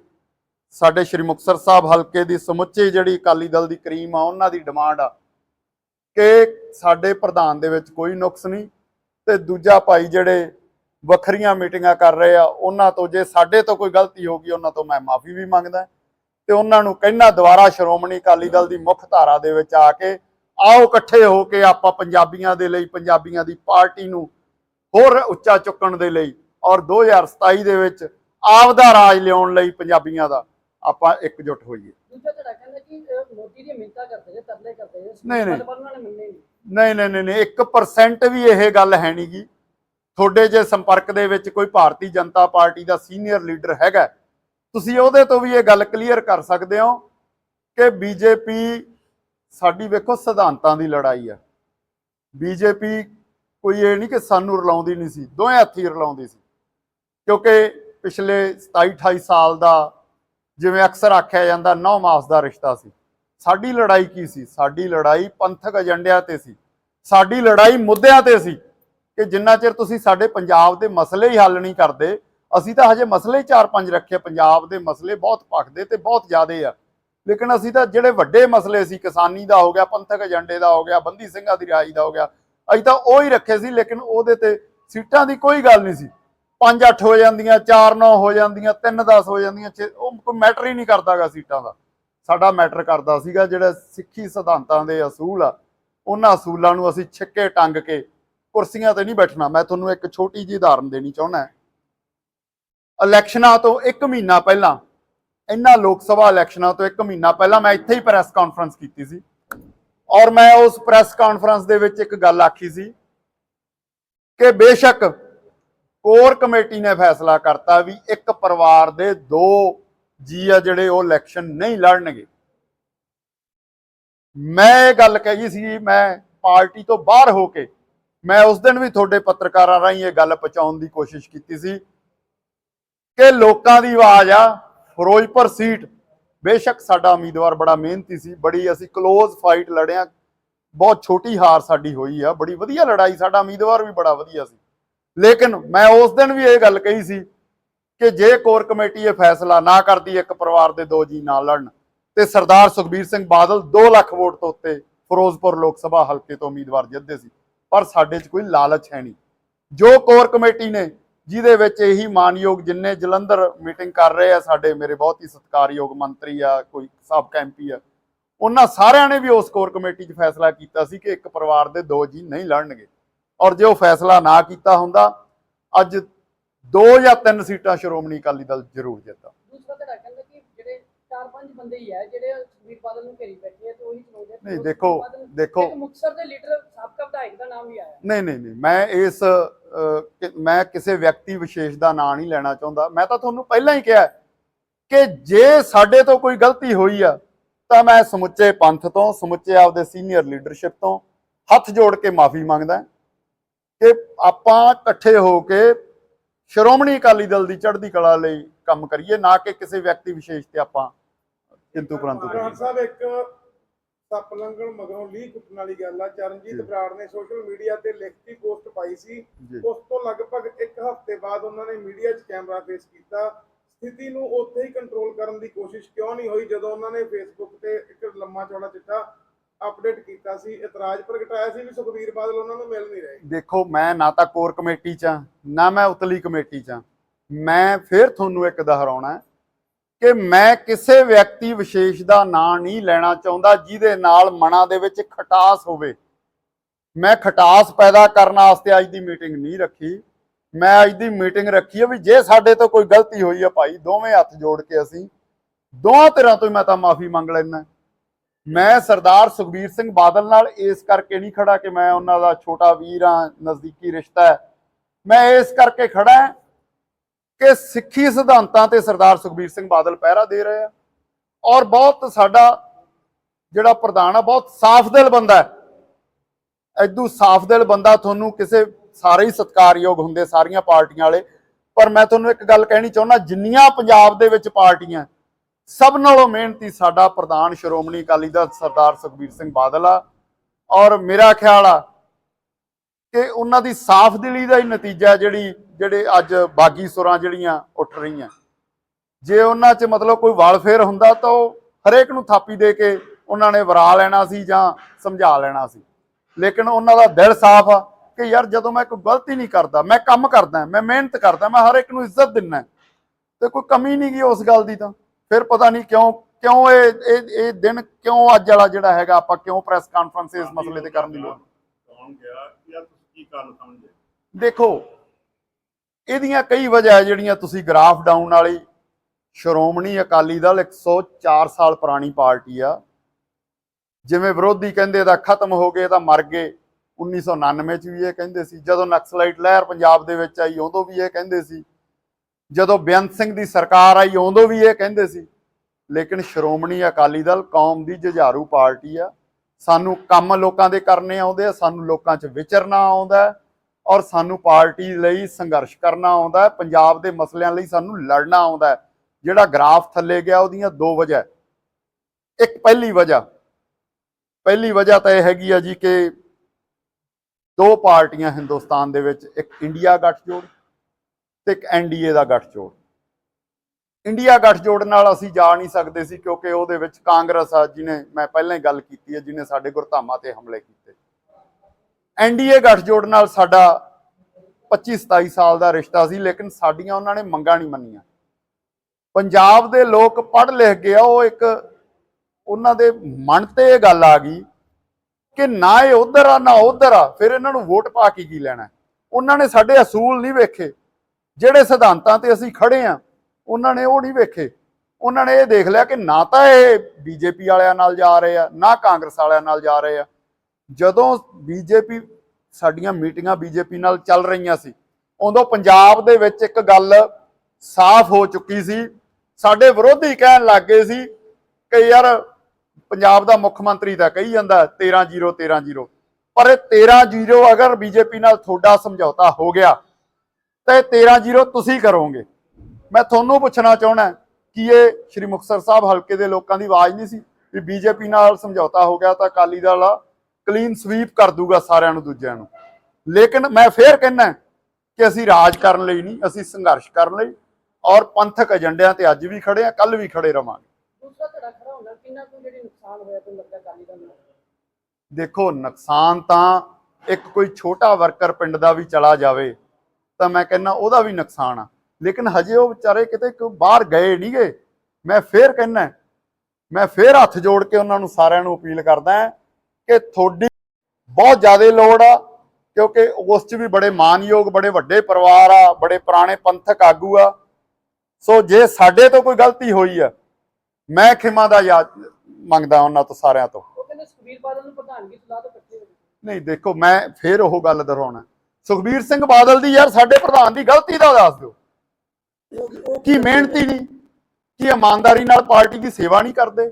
B: ਸਾਡੇ ਸ਼੍ਰੀ ਮੁਕਤਸਰ ਸਾਹਿਬ ਹਲਕੇ ਦੀ ਸਮੁੱਚੀ ਜਿਹੜੀ ਅਕਾਲੀ ਦਲ ਦੀ ਕਰੀਮ ਆ, ਉਹਨਾਂ ਦੀ ਡਿਮਾਂਡ ਆ ਕਿ ਸਾਡੇ ਪ੍ਰਧਾਨ ਦੇ ਵਿੱਚ ਕੋਈ ਨੁਕਸ ਨਹੀਂ ਤੇ ਦੂਜਾ ਭਾਈ ਜਿਹੜੇ ਵੱਖਰੀਆਂ ਮੀਟਿੰਗਾਂ ਕਰ ਰਹੇ ਆ, ਉਹਨਾਂ ਤੋਂ ਜੇ ਸਾਡੇ ਤੋਂ ਕੋਈ ਗਲਤੀ ਹੋ ਗਈ, ਉਹਨਾਂ ਤੋਂ ਮੈਂ ਮਾਫੀ ਵੀ ਮੰਗਦਾ। ਤੇ ਉਹਨਾਂ ਨੂੰ ਕਹਿਣਾ ਦੁਬਾਰਾ ਸ਼੍ਰੋਮਣੀ ਅਕਾਲੀ ਦਲ ਦੀ ਮੁੱਖ ਧਾਰਾ ਦੇ ਵਿੱਚ ਆ ਕੇ ਆਓ ਇਕੱਠੇ ਹੋ ਕੇ ਆਪਾਂ ਪੰਜਾਬੀਆਂ ਦੇ ਲਈ ਪੰਜਾਬੀਆਂ ਦੀ ਪਾਰਟੀ ਨੂੰ ਹੋਰ ਉੱਚਾ ਚੁੱਕਣ ਦੇ ਲਈ ਔਰ 2027 ਦੇ ਵਿੱਚ ਆਪਦਾ ਰਾਜ ਲਿਆਉਣ ਲਈ ਪੰਜਾਬੀਆਂ ਦਾ ਆਪਾਂ ਇਕਜੁੱਟ ਹੋਈਏ।
C: ਦੀ
B: ਨਹੀਂ ਨਹੀਂ।
C: ਨਹੀਂ।
B: ਨਹੀਂ 1% ਵੀ ਇਹ ਗੱਲ ਹੈ ਨਹੀਂਗੀ ਤੁਹਾਡੇ ਜੇ ਸੰਪਰਕ ਦੇ ਵਿੱਚ ਕੋਈ ਭਾਰਤੀ ਜਨਤਾ ਪਾਰਟੀ ਦਾ ਸੀਨੀਅਰ ਲੀਡਰ ਹੈਗਾ ਤੁਸੀਂ ਉਹਦੇ ਤੋਂ ਵੀ ਇਹ ਗੱਲ ਕਲੀਅਰ ਕਰ ਸਕਦੇ ਹੋ ਕਿ ਬੀਜੇਪੀ ਸਾਡੀ ਵੇਖੋ ਸਿਧਾਂਤਾਂ ਦੀ ਲੜਾਈ ਆ। ਬੀਜੇਪੀ ਕੋਈ ਇਹ ਨਹੀਂ ਕਿ ਸਾਨੂੰ ਰਲਾਉਂਦੀ ਨਹੀਂ ਸੀ, ਦੋਵੇਂ ਹੱਥੀ ਰਲਾਉਂਦੀ ਸੀ। ਕਿਉਂਕਿ ਪਿਛਲੇ 27 28 ਸਾਲ ਦਾ ਜਿਵੇਂ ਅਕਸਰ ਆਖਿਆ ਜਾਂਦਾ 9 ਮਾਸ ਦਾ ਰਿਸ਼ਤਾ ਸੀ। ਸਾਡੀ ਲੜਾਈ ਕੀ ਸੀ? ਸਾਡੀ ਲੜਾਈ ਪੰਥਕ ਏਜੰਡਿਆਂ ਤੇ ਸੀ। ਸਾਡੀ ਲੜਾਈ ਮੁੱਦਿਆਂ ਤੇ ਸੀ ਕਿ ਜਿੰਨਾ ਚਿਰ ਤੁਸੀਂ ਸਾਡੇ ਪੰਜਾਬ ਦੇ ਮਸਲੇ ਹੀ ਹੱਲ ਨਹੀਂ ਕਰਦੇ ਅਸੀਂ ਤਾਂ ਹਜੇ ਮਸਲੇ ਹੀ ਚਾਰ ਪੰਜ ਰੱਖੇ ਪੰਜਾਬ ਦੇ ਮਸਲੇ ਬਹੁਤ ਭਖਦੇ ਤੇ ਬਹੁਤ ਜ਼ਿਆਦੇ ਆ। ਲੇਕਿਨ ਅਸੀਂ ਤਾਂ ਜਿਹੜੇ ਵੱਡੇ ਮਸਲੇ ਸੀ, ਕਿਸਾਨੀ ਦਾ ਹੋ ਗਿਆ, ਪੰਥਕ ਏਜੰਡੇ ਦਾ ਹੋ ਗਿਆ, ਬੰਦੀ ਸਿੰਘਾਂ ਦੀ ਰਿਹਾਈ ਦਾ ਹੋ ਗਿਆ, ਅਸੀਂ ਤਾਂ ਉਹ ਹੀ ਰੱਖੇ ਸੀ, ਲੇਕਿਨ ਉਹਦੇ ਤੇ ਸੀਟਾਂ ਦੀ ਕੋਈ ਗੱਲ ਨਹੀਂ ਸੀ। 5-8 ਹੋ ਜਾਂਦੀਆਂ 4-9 ਹੋ ਜਾਂਦੀਆਂ 3-10 ਹੋ ਜਾਂਦੀਆਂ, ਛੇ- ਉਹ ਕੋਈ ਮੈਟਰ ਹੀ ਨਹੀਂ ਕਰਦਾਗਾ ਸੀਟਾਂ ਦਾ। ਸਾਡਾ ਮੈਟਰ ਕਰਦਾ ਸੀਗਾ ਜਿਹੜਾ ਸਿੱਖੀ ਸਿਧਾਂਤਾਂ ਦੇ ਅਸੂਲ ਆ, ਉਹਨਾਂ ਅਸੂਲਾਂ ਨੂੰ ਅਸੀਂ ਛਿੱਕੇ ਟੰਗ ਕੇ ਕੁਰਸੀਆਂ ਤੇ ਨਹੀਂ ਬੈਠਣਾ। ਮੈਂ ਤੁਹਾਨੂੰ ਇੱਕ ਛੋਟੀ ਜਿਹੀ ਉਦਾਹਰਨ ਦੇਣੀ ਚਾਹੁੰਦਾ। ਇਲੈਕਸ਼ਨਾਂ ਤੋਂ 1 ਮਹੀਨਾ ਪਹਿਲਾਂ, ਇਹਨਾਂ ਲੋਕ ਸਭਾ ਇਲੈਕਸ਼ਨਾਂ ਤੋਂ 1 ਮਹੀਨਾ ਪਹਿਲਾਂ ਮੈਂ ਇੱਥੇ ਹੀ ਪ੍ਰੈਸ ਕਾਨਫਰੰਸ ਕੀਤੀ ਸੀ। ਔਰ ਮੈਂ ਉਸ ਪ੍ਰੈਸ ਕਾਨਫਰੰਸ ਦੇ ਵਿੱਚ ਇੱਕ ਗੱਲ ਆਖੀ ਸੀ ਕਿ ਬੇਸ਼ੱਕ ਕੋਰ ਕਮੇਟੀ ਨੇ ਫੈਸਲਾ ਕਰਤਾ ਵੀ ਇੱਕ ਪਰਿਵਾਰ ਦੇ ਦੋ ਜੀ ਆ ਜਿਹੜੇ ਉਹ ਇਲੈਕਸ਼ਨ ਨਹੀਂ ਲੜਨਗੇ। ਮੈਂ ਇਹ ਗੱਲ ਕਹੀ ਸੀ, ਮੈਂ ਪਾਰਟੀ ਤੋਂ ਬਾਹਰ ਹੋ ਕੇ ਮੈਂ ਉਸ ਦਿਨ ਵੀ ਤੁਹਾਡੇ ਪੱਤਰਕਾਰਾਂ ਰਾਹੀਂ ਇਹ ਗੱਲ ਪਹੁੰਚਾਉਣ ਦੀ ਕੋਸ਼ਿਸ਼ ਕੀਤੀ ਸੀ ਕਿ ਲੋਕਾਂ ਦੀ ਆਵਾਜ਼ ਆ। ਫਿਰੋਜ਼ਪੁਰ ਸੀਟ, ਬੇਸ਼ੱਕ ਸਾਡਾ ਉਮੀਦਵਾਰ ਬੜਾ ਮਿਹਨਤੀ ਸੀ, ਬੜੀ ਅਸੀਂ ক্লোਜ਼ ਫਾਈਟ ਲੜਿਆ, ਬਹੁਤ ਛੋਟੀ ਹਾਰ ਸਾਡੀ ਹੋਈ ਆ, ਬੜੀ ਵਧੀਆ ਲੜਾਈ, ਸਾਡਾ ਉਮੀਦਵਾਰ ਵੀ ਬੜਾ ਵਧੀਆ ਸੀ। ਲੇਕਿਨ ਮੈਂ ਉਸ ਦਿਨ ਵੀ ਇਹ ਗੱਲ ਕਹੀ ਸੀ ਕਿ ਜੇ ਕੋਰ ਕਮੇਟੀ ਇਹ ਫੈਸਲਾ ਨਾ ਕਰਦੀ, ਇੱਕ ਪਰਿਵਾਰ ਦੇ ਦੋ ਜੀ ਨਾ ਲੜਨ, ਤੇ ਸਰਦਾਰ ਸੁਖਬੀਰ ਸਿੰਘ ਬਾਦਲ 2 ਲੱਖ ਵੋਟ ਤੋਂ ਉੱਤੇ ਫਿਰੋਜ਼ਪੁਰ ਲੋਕ ਸਭਾ ਹਲਕੇ ਤੋਂ ਉਮੀਦਵਾਰ ਜਿੱਤਦੇ ਸੀ, ਪਰ ਸਾਡੇ 'ਚ ਕੋਈ ਲਾਲਚ ਹੈ ਨਹੀਂ। ਜੋ ਕੋਰ ਕਮੇਟੀ ਨੇ ਜਿਹਦੇ ਵਿੱਚ ਇਹੀ ਮਾਨਯੋਗ ਜਿੰਨੇ ਜਲੰਧਰ ਮੀਟਿੰਗ ਕਰ ਰਹੇ ਆ, ਸਾਡੇ ਮੇਰੇ ਬਹੁਤ ਹੀ ਸਤਿਕਾਰਯੋਗ ਮੰਤਰੀ ਆ, ਕੋਈ ਸਾਬਕਾ ਐਮਪੀ ਆ, ਉਹਨਾਂ ਸਾਰਿਆਂ ਨੇ ਵੀ ਉਸ ਕੋਰ ਕਮੇਟੀ 'ਚ ਫੈਸਲਾ ਕੀਤਾ ਸੀ ਕਿ ਇੱਕ ਪਰਿਵਾਰ ਦੇ ਦੋ ਜੀ ਨਹੀਂ ਲੜਨਗੇ। ਔਰ ਜੇ ਉਹ ਫੈਸਲਾ ਨਾ ਕੀਤਾ ਹੁੰਦਾ, ਅੱਜ ਦੋ ਜਾਂ ਤਿੰਨ ਸੀਟਾਂ ਸ਼੍ਰੋਮਣੀ ਅਕਾਲੀ ਦਲ ਜ਼ਰੂਰ ਜਿੱਤਦਾ
C: ਦੂਸਰਾ ਧੜਾ ਕਹਿੰਦਾ ਕਿ ਜਿਹੜੇ ਚਾਰ ਪੰਜ ਬੰਦੇ ਹੀ ਹੈ ਜਿਹੜੇ ਸੁਖਬੀਰ ਬਾਦਲ ਨੂੰ ਘੇਰੀ ਬੈਠੇ ਆ ਤੇ ਉਹੀ ਚਲਾਉਂਦੇ ਆ।
B: ਨਹੀਂ ਦੇਖੋ ਦੇਖੋ
C: ਇੱਕ ਮੁਕਤਸਰ ਦੇ ਲੀਡਰ ਸਾਬਕਾ ਵਿਧਾਇਕ ਦਾ ਨਾਮ ਵੀ ਆਇਆ
B: ਨਹੀਂ ਨਹੀਂ ਨਹੀਂ ਮੈਂ ਇਸ ਅਹ, ਕਿ- ਮੈਂ ਕਿਸੇ ਵਿਅਕਤੀ ਵਿਸ਼ੇਸ਼ ਦਾ ਨਾਂ ਨਹੀਂ ਲੈਣਾ ਚਾਹੁੰਦਾ ਮੈਂ ਤਾਂ ਤੁਹਾਨੂੰ ਪਹਿਲਾਂ ਹੀ ਕਿਹਾ ਕਿ ਜੇ ਸਾਡੇ ਤੋਂ ਕੋਈ ਗਲਤੀ ਹੋਈ ਆ ਤਾਂ ਮੈਂ ਸਮੁੱਚੇ ਪੰਥ ਤੋਂ ਸਮੁੱਚੇ ਆਪਦੇ ਸੀਨੀਅਰ ਲੀਡਰਸ਼ਿਪ ਤੋਂ ਹੱਥ ਜੋੜ ਕੇ ਮਾਫੀ ਮੰਗਦਾ ਕਿ ਆਪਾਂ ਇਕੱਠੇ ਹੋ ਕੇ ਸ਼੍ਰੋਮਣੀ ਅਕਾਲੀ ਦਲ ਦੀ ਚੜ੍ਹਦੀ ਕਲਾ ਲਈ ਕੰਮ ਕਰੀਏ ਨਾ ਕਿ ਕਿਸੇ ਵਿਅਕਤੀ ਵਿਸ਼ੇਸ਼ ਤੇ ਆਪਾਂ ਕਿੰਤੂ ਪਰੰਤੂ
A: ਬਰਾੜ ਸਾਹਿਬ ਇੱਕ ਸੱਪ ਲੰਘਣ ਮਗਰੋਂ ਲੀਹ ਕੁੱਟਣ ਵਾਲੀ ਗੱਲ ਆ। ਚਰਨਜੀਤ। ਬਰਾੜ ਨੇ ਸੋਸ਼ਲ ਮੀਡੀਆ ਤੇ ਲਿਖਤੀ ਪੋਸਟ ਪਾਈ ਸੀ। ਉਸ ਤੋਂ ਲਗਭਗ ਇੱਕ ਹਫ਼ਤੇ ਬਾਅਦ ਉਹਨਾਂ ਨੇ ਮੀਡੀਆ 'ਚ ਕੈਮਰਾ ਫੇਸ ਕੀਤਾ। ਸਥਿਤੀ ਨੂੰ ਉੱਥੇ ਹੀ ਕੰਟਰੋਲ ਕਰਨ ਦੀ ਕੋਸ਼ਿਸ਼ ਕਿਉਂ ਨਹੀਂ ਹੋਈ ਜਦੋਂ ਉਹਨਾਂ ਨੇ ਫੇਸਬੁੱਕ ਤੇ ਇੱਕ ਲੰਮਾ ਚੌੜਾ ਚਿੱਟਾ ਅਪਡੇਟ ਕੀਤਾ ਸੀ। ਇਤਰਾਜ਼ ਪ੍ਰਗਟਾਇਆ ਸੀ ਵੀ ਸੁਖਬੀਰ ਬਾਦਲ ਉਹਨਾਂ ਨੂੰ ਮਿਲ ਨਹੀਂ ਰਹੇ।
B: ਦੇਖੋ ਮੈਂ ਨਾ ਤਾਂ ਕੋਰ ਕਮੇਟੀ ਚ ਨਾ ਮੈਂ ਉਤਲੀ ਕਮੇਟੀ ਚ। ਮੈਂ ਫਿਰ ਤੁਹਾਨੂੰ ਇੱਕ ਦੁਹਰਾਉਣਾ ਕਿ ਮੈਂ ਕਿਸੇ ਵਿਅਕਤੀ ਵਿਸ਼ੇਸ਼ ਦਾ ਨਾਂ ਨਹੀਂ ਲੈਣਾ ਚਾਹੁੰਦਾ ਜਿਹਦੇ ਨਾਲ ਮਨਾਂ ਦੇ ਵਿੱਚ ਖਟਾਸ ਹੋਵੇ। ਮੈਂ ਖਟਾਸ ਪੈਦਾ ਕਰਨ ਵਾਸਤੇ ਅੱਜ ਦੀ ਮੀਟਿੰਗ ਨਹੀਂ ਰੱਖੀ। ਮੈਂ ਅੱਜ ਦੀ ਮੀਟਿੰਗ ਰੱਖੀ ਹੈ ਵੀ ਜੇ ਸਾਡੇ ਤੋਂ ਕੋਈ ਗਲਤੀ ਹੋਈ ਹੈ ਭਾਈ, ਦੋਵੇਂ ਹੱਥ ਜੋੜ ਕੇ ਅਸੀਂ, ਦੋਹਾਂ ਤਰ੍ਹਾਂ ਤੋਂ ਮੈਂ ਤਾਂ ਮਾਫੀ ਮੰਗ ਲੈਣਾ ਮੈਂ ਸਰਦਾਰ ਸੁਖਬੀਰ ਸਿੰਘ ਬਾਦਲ ਨਾਲ ਇਸ ਕਰਕੇ ਨਹੀਂ ਖੜਾ ਕਿ ਮੈਂ ਉਹਨਾਂ ਦਾ ਛੋਟਾ ਵੀਰ ਹਾਂ ਨਜ਼ਦੀਕੀ ਰਿਸ਼ਤਾ ਹੈ। ਮੈਂ ਇਸ ਕਰਕੇ ਖੜਾ ਕਿ ਸਿੱਖੀ ਸਿਧਾਂਤਾਂ ਤੇ ਸਰਦਾਰ ਸੁਖਬੀਰ ਸਿੰਘ ਬਾਦਲ ਪਹਿਰਾ ਦੇ ਰਹੇ ਆ। ਔਰ ਬਹੁਤ ਸਾਡਾ ਜਿਹੜਾ ਪ੍ਰਧਾਨ ਆ, ਬਹੁਤ ਸਾਫ਼ ਦਿਲ ਬੰਦਾ ਹੈ। ਐਦੂ ਸਾਫ਼ ਦਿਲ ਬੰਦਾ ਤੁਹਾਨੂੰ ਕਿਸੇ ਸਾਰੇ ਹੀ ਸਤਿਕਾਰਯੋਗ ਹੁੰਦੇ ਸਾਰੀਆਂ ਪਾਰਟੀਆਂ ਵਾਲੇ। ਪਰ ਮੈਂ ਤੁਹਾਨੂੰ ਇੱਕ ਗੱਲ ਕਹਿਣੀ ਚਾਹੁੰਦਾ, ਜਿੰਨੀਆਂ ਪੰਜਾਬ ਦੇ ਵਿੱਚ ਪਾਰਟੀਆਂ, ਸਭ ਨਾਲੋਂ ਮਿਹਨਤੀ ਸਾਡਾ ਪ੍ਰਧਾਨ ਸ਼੍ਰੋਮਣੀ ਅਕਾਲੀ ਦਲ ਸਰਦਾਰ ਸੁਖਬੀਰ ਸਿੰਘ ਬਾਦਲ ਆ। ਔਰ ਮੇਰਾ ਖਿਆਲ ਆ ਕਿ ਉਹਨਾਂ ਦੀ ਸਾਫ਼ ਦਿਲੀ ਦਾ ਹੀ ਨਤੀਜਾ ਜਿਹੜੀ ਜਿਹੜੇ ਅੱਜ ਬਾਗੀ ਸੁਰਾਂ ਜਿਹੜੀਆਂ ਉੱਠ ਰਹੀਆਂ। ਜੇ ਉਹਨਾਂ 'ਚ ਮਤਲਬ ਕੋਈ ਵਲ ਫੇਰ ਹੁੰਦਾ ਤਾਂ ਉਹ ਹਰੇਕ ਨੂੰ ਥਾਪੀ ਦੇ ਕੇ ਉਹਨਾਂ ਨੇ ਵਰਾ ਲੈਣਾ ਸੀ ਜਾਂ ਸਮਝਾ ਲੈਣਾ ਸੀ। ਲੇਕਿਨ ਉਹਨਾਂ ਦਾ ਦਿਲ ਸਾਫ਼ ਆ ਕਿ ਯਾਰ ਜਦੋਂ ਮੈਂ ਕੋਈ ਗਲਤੀ ਨਹੀਂ ਕਰਦਾ ਮੈਂ ਕੰਮ ਕਰਦਾ ਮੈਂ ਮਿਹਨਤ ਕਰਦਾ ਮੈਂ ਹਰ ਇੱਕ ਨੂੰ ਇੱਜ਼ਤ ਦਿੰਦਾ ਤੇ ਕੋਈ ਕਮੀ ਨਹੀਂ ਗਈ ਉਸ ਗੱਲ ਦੀ ਤਾਂ। ਫਿਰ ਪਤਾ ਨਹੀਂ ਕਿਉਂ ਕਿਉਂ ਇਹ ਇਹ ਇਹ ਦਿਨ ਕਿਉਂ ਅੱਜ ਵਾਲਾ ਜਿਹੜਾ ਹੈਗਾ ਆਪਾਂ ਕਿਉਂ ਪ੍ਰੈਸ ਕਾਨਫਰੰਸ ਇਸ ਮਸਲੇ ਤੇ ਕਰਨ ਦੀ ਲੋੜ?
D: ਕੌਣ ਗਿਆ? ਕਾਰਨ ਸਮਝਦੇ
B: ਦੇਖੋ, ਇਹਦੀਆਂ ਕਈ ਵਜ੍ਹਾ ਜਿਹੜੀਆਂ ਤੁਸੀਂ ਗ੍ਰਾਫ ਡਾਊਨ ਵਾਲੀ ਸ਼੍ਰੋਮਣੀ ਅਕਾਲੀ ਦਲ 104 ਸਾਲ ਪੁਰਾਣੀ ਪਾਰਟੀ ਆ। ਜਿਵੇਂ ਵਿਰੋਧੀ ਕਹਿੰਦੇ ਦਾ ਖਤਮ ਹੋ ਗਏ ਤਾਂ ਮਰ ਗਏ 1999 ਚ ਵੀ ਇਹ ਕਹਿੰਦੇ ਸੀ। ਜਦੋਂ ਨਕਸਲਾਈਟ ਲਹਿਰ ਪੰਜਾਬ ਦੇ ਵਿੱਚ ਆਈ, ਉਦੋਂ ਵੀ ਇਹ ਕਹਿੰਦੇ ਸੀ। ਜਦੋਂ ਬੇਅੰਤ ਸਿੰਘ ਦੀ ਸਰਕਾਰ ਆਈ, ਉਦੋਂ ਵੀ ਇਹ ਕਹਿੰਦੇ ਸੀ। ਲੇਕਿਨ ਸ਼੍ਰੋਮਣੀ ਅਕਾਲੀ ਦਲ ਕੌਮ ਦੀ ਜੁਝਾਰੂ ਪਾਰਟੀ ਆ। ਸਾਨੂੰ ਕੰਮ ਲੋਕਾਂ ਦੇ ਕਰਨੇ ਆਉਂਦੇ ਆ, ਸਾਨੂੰ ਲੋਕਾਂ 'ਚ ਵਿਚਰਨਾ ਆਉਂਦਾ ਔਰ ਸਾਨੂੰ ਪਾਰਟੀ ਲਈ ਸੰਘਰਸ਼ ਕਰਨਾ ਆਉਂਦਾ ਹੈ, ਪੰਜਾਬ ਦੇ ਮਸਲਿਆਂ ਲਈ ਸਾਨੂੰ ਲੜਨਾ ਆਉਂਦਾ ਹੈ। ਜਿਹੜਾ ਗ੍ਰਾਫ ਥੱਲੇ ਗਿਆ ਉਹਦੀਆਂ ਦੋ ਵਜ੍ਹਾ ਇੱਕ ਪਹਿਲੀ ਵਜ੍ਹਾ ਪਹਿਲੀ ਵਜ੍ਹਾ ਤਾਂ ਇਹ ਹੈਗੀ ਆ ਜੀ ਕਿ ਦੋ ਪਾਰਟੀਆਂ ਹਿੰਦੁਸਤਾਨ ਦੇ ਵਿੱਚ, ਇੱਕ ਇੰਡੀਆ ਗੱਠਜੋੜ ਤੇ ਇੱਕ ਐਨਡੀਏ ਦਾ ਗੱਠਜੋੜ। ਇੰਡੀਆ ਗੱਠਜੋੜ ਨਾਲ ਅਸੀਂ ਜਾ ਨਹੀਂ ਸਕਦੇ ਸੀ ਕਿਉਂਕਿ ਉਹਦੇ ਵਿੱਚ ਕਾਂਗਰਸ ਆ, ਜਿਹਨੇ ਮੈਂ ਪਹਿਲਾਂ ਹੀ ਗੱਲ ਕੀਤੀ ਹੈ, ਜਿਹਨੇ ਸਾਡੇ ਗੁਰਧਾਮਾਂ ਤੇ ਹਮਲੇ ਕੀਤੇ। ਐਨਡੀਏ ਗੱਠਜੋੜ ਨਾਲ ਸਾਡਾ 25 27 ਸਾਲ ਦਾ ਰਿਸ਼ਤਾ ਸੀ, ਲੇਕਿਨ ਸਾਡੀਆਂ ਉਹਨਾਂ ਨੇ ਮੰਗਾਂ ਨਹੀਂ ਮੰਨੀਆਂ। ਪੰਜਾਬ ਦੇ ਲੋਕ ਪੜ੍ਹ ਲਿਖ ਗਿਆ ਉਹ ਇੱਕ ਉਹਨਾਂ ਦੇ ਮਨ ਤੇ ਇਹ ਗੱਲ ਆ ਗਈ ਕਿ ਨਾ ਇਹ ਉਧਰ ਆ, ਨਾ ਉਧਰ ਆ, ਫਿਰ ਇਹਨਾਂ ਨੂੰ ਵੋਟ ਪਾ ਕੇ ਕੀ ਲੈਣਾ ਉਹਨਾਂ ਨੇ ਸਾਡੇ ਅਸੂਲ ਨਹੀਂ ਵੇਖੇ। ਜਿਹੜੇ ਸਿਧਾਂਤਾਂ ਤੇ ਅਸੀਂ ਖੜੇ ਆ ਉਹਨਾਂ ਨੇ ਉਹ ਨਹੀਂ ਵੇਖੇ। ਉਹਨਾਂ ਨੇ ਇਹ ਦੇਖ ਲਿਆ ਕਿ ਨਾ ਤਾਂ ਇਹ ਬੀਜੇਪੀ ਵਾਲਿਆਂ ਨਾਲ ਜਾ ਰਹੇ ਆ, ਨਾ ਕਾਂਗਰਸ ਵਾਲਿਆਂ ਨਾਲ ਜਾ ਰਹੇ ਆ। ਜਦੋਂ ਬੀਜੇਪੀ, ਸਾਡੀਆਂ ਮੀਟਿੰਗਾਂ ਬੀਜੇਪੀ ਨਾਲ ਚੱਲ ਰਹੀਆਂ ਸੀ, ਉਦੋਂ ਪੰਜਾਬ ਦੇ ਵਿੱਚ ਇੱਕ ਗੱਲ ਸਾਫ਼ ਹੋ ਚੁੱਕੀ ਸੀ। ਸਾਡੇ ਵਿਰੋਧੀ ਕਹਿਣ ਲੱਗ ਗਏ ਸੀ ਕਿ ਯਾਰ ਪੰਜਾਬ ਦਾ ਮੁੱਖ ਮੰਤਰੀ ਤਾਂ ਕਹੀ ਜਾਂਦਾ 13-0 13-0 ਪਰ ਇਹ 13-0 ਅਗਰ ਬੀਜੇਪੀ ਨਾਲ ਤੁਹਾਡਾ ਸਮਝੌਤਾ ਹੋ ਗਿਆ, ਤਾਂ ਇਹ 13-0 ਤੁਸੀਂ ਕਰੋਗੇ। ਮੈਂ ਤੁਹਾਨੂੰ ਪੁੱਛਣਾ ਚਾਹਣਾ ਕਿ ਇਹ ਸ਼੍ਰੀ ਮੁਕਤਸਰ ਸਾਹਿਬ ਹਲਕੇ ਦੇ ਲੋਕਾਂ ਦੀ ਆਵਾਜ਼ ਨਹੀਂ ਸੀ ਵੀ ਬੀਜੇਪੀ ਨਾਲ ਸਮਝੌਤਾ ਹੋ ਗਿਆ ਤਾਂ ਅਕਾਲੀ ਦਲ ਕਲੀਨ ਸਵੀਪ ਕਰ ਦੂਗਾ ਸਾਰਿਆਂ ਨੂੰ ਦੂਜਿਆਂ ਨੂੰ। ਲੇਕਿਨ ਮੈਂ ਫੇਰ ਕਹਿਣਾ ਕਿ ਅਸੀਂ ਰਾਜ ਕਰਨ ਲਈ ਨਹੀਂ ਅਸੀਂ ਸੰਘਰਸ਼ ਕਰਨ ਲਈ ਔਰ ਪੰਥਕ ਏਜੰਡਿਆਂ ਤੇ ਅੱਜ ਵੀ ਖੜੇ ਆ ਕੱਲ ਵੀ ਖੜੇ ਰਵਾਂਗੇ।
C: ਦੂਸਰਾ ਧੜਾ ਖੜਾ ਹੁੰਦਾ ਕਿੰਨਾ ਕੁ ਜਿਹੜੀ ਨੁਕਸਾਨ ਹੋਇਆ ਤੁਹਾਨੂੰ ਲੱਗਦਾ ਅਕਾਲੀ ਦਲ ਨੂੰ
B: ਦੇਖੋ ਨੁਕਸਾਨ ਤਾਂ ਇੱਕ ਕੋਈ ਛੋਟਾ ਵਰਕਰ ਪਿੰਡ ਦਾ ਵੀ ਚਲਾ ਜਾਵੇ ਤਾਂ ਮੈਂ ਕਹਿੰਨਾ ਉਹਦਾ ਵੀ ਨੁਕਸਾਨ ਆ। ਲੇਕਿਨ ਹਜੇ ਉਹ ਵਿਚਾਰੇ ਕਿਤੇ ਬਾਹਰ ਗਏ ਨਹੀਂ ਗਏ ਮੈਂ ਫੇਰ ਕਹਿੰਨਾ ਮੈਂ ਫੇਰ ਹੱਥ ਜੋੜ ਕੇ ਉਹਨਾਂ ਨੂੰ ਸਾਰਿਆਂ ਨੂੰ ਅਪੀਲ ਕਰਦਾ ਕਿ ਤੁਹਾਡੀ ਬਹੁਤ ਜ਼ਿਆਦਾ ਲੋੜ ਆ ਕਿਉਂਕਿ ਉਸ 'ਚ ਵੀ ਬੜੇ ਮਾਨਯੋਗ ਬੜੇ ਵੱਡੇ ਪਰਿਵਾਰ ਆ ਬੜੇ ਪੁਰਾਣੇ ਪੰਥਕ ਆਗੂ ਆ। ਸੋ ਜੇ ਸਾਡੇ ਤੋਂ ਕੋਈ ਗਲਤੀ ਹੋਈ ਆ ਮੈਂ ਖਿਮਾ ਦਾ ਯਾਦ ਮੰਗਦਾ ਉਹਨਾਂ ਤੋਂ ਸਾਰਿਆਂ ਤੋਂ।
C: ਉਹ ਕਹਿੰਦੇ ਸੁਖਬੀਰ ਬਾਦਲ ਨੂੰ ਪ੍ਰਧਾਨਗੀ ਸਲਾਹ ਤੋਂ ਇਕੱਠੇ ਹੋ ਗਏ।
B: ਨਹੀਂ ਦੇਖੋ ਮੈਂ ਫੇਰ ਉਹ ਗੱਲ ਦੁਹਰਾਉਣਾ। ਸੁਖਬੀਰ ਸਿੰਘ ਬਾਦਲ ਦੀ ਯਾਰ ਸਾਡੇ ਪ੍ਰਧਾਨ ਦੀ ਗਲਤੀ ਦਾ ਦੱਸ ਦਿਓ। ਕੀ ਮਿਹਨਤੀ ਨਹੀਂ? ਕੀ ਇਮਾਨਦਾਰੀ ਨਾਲ ਪਾਰਟੀ ਦੀ ਸੇਵਾ ਨਹੀਂ ਕਰਦੇ?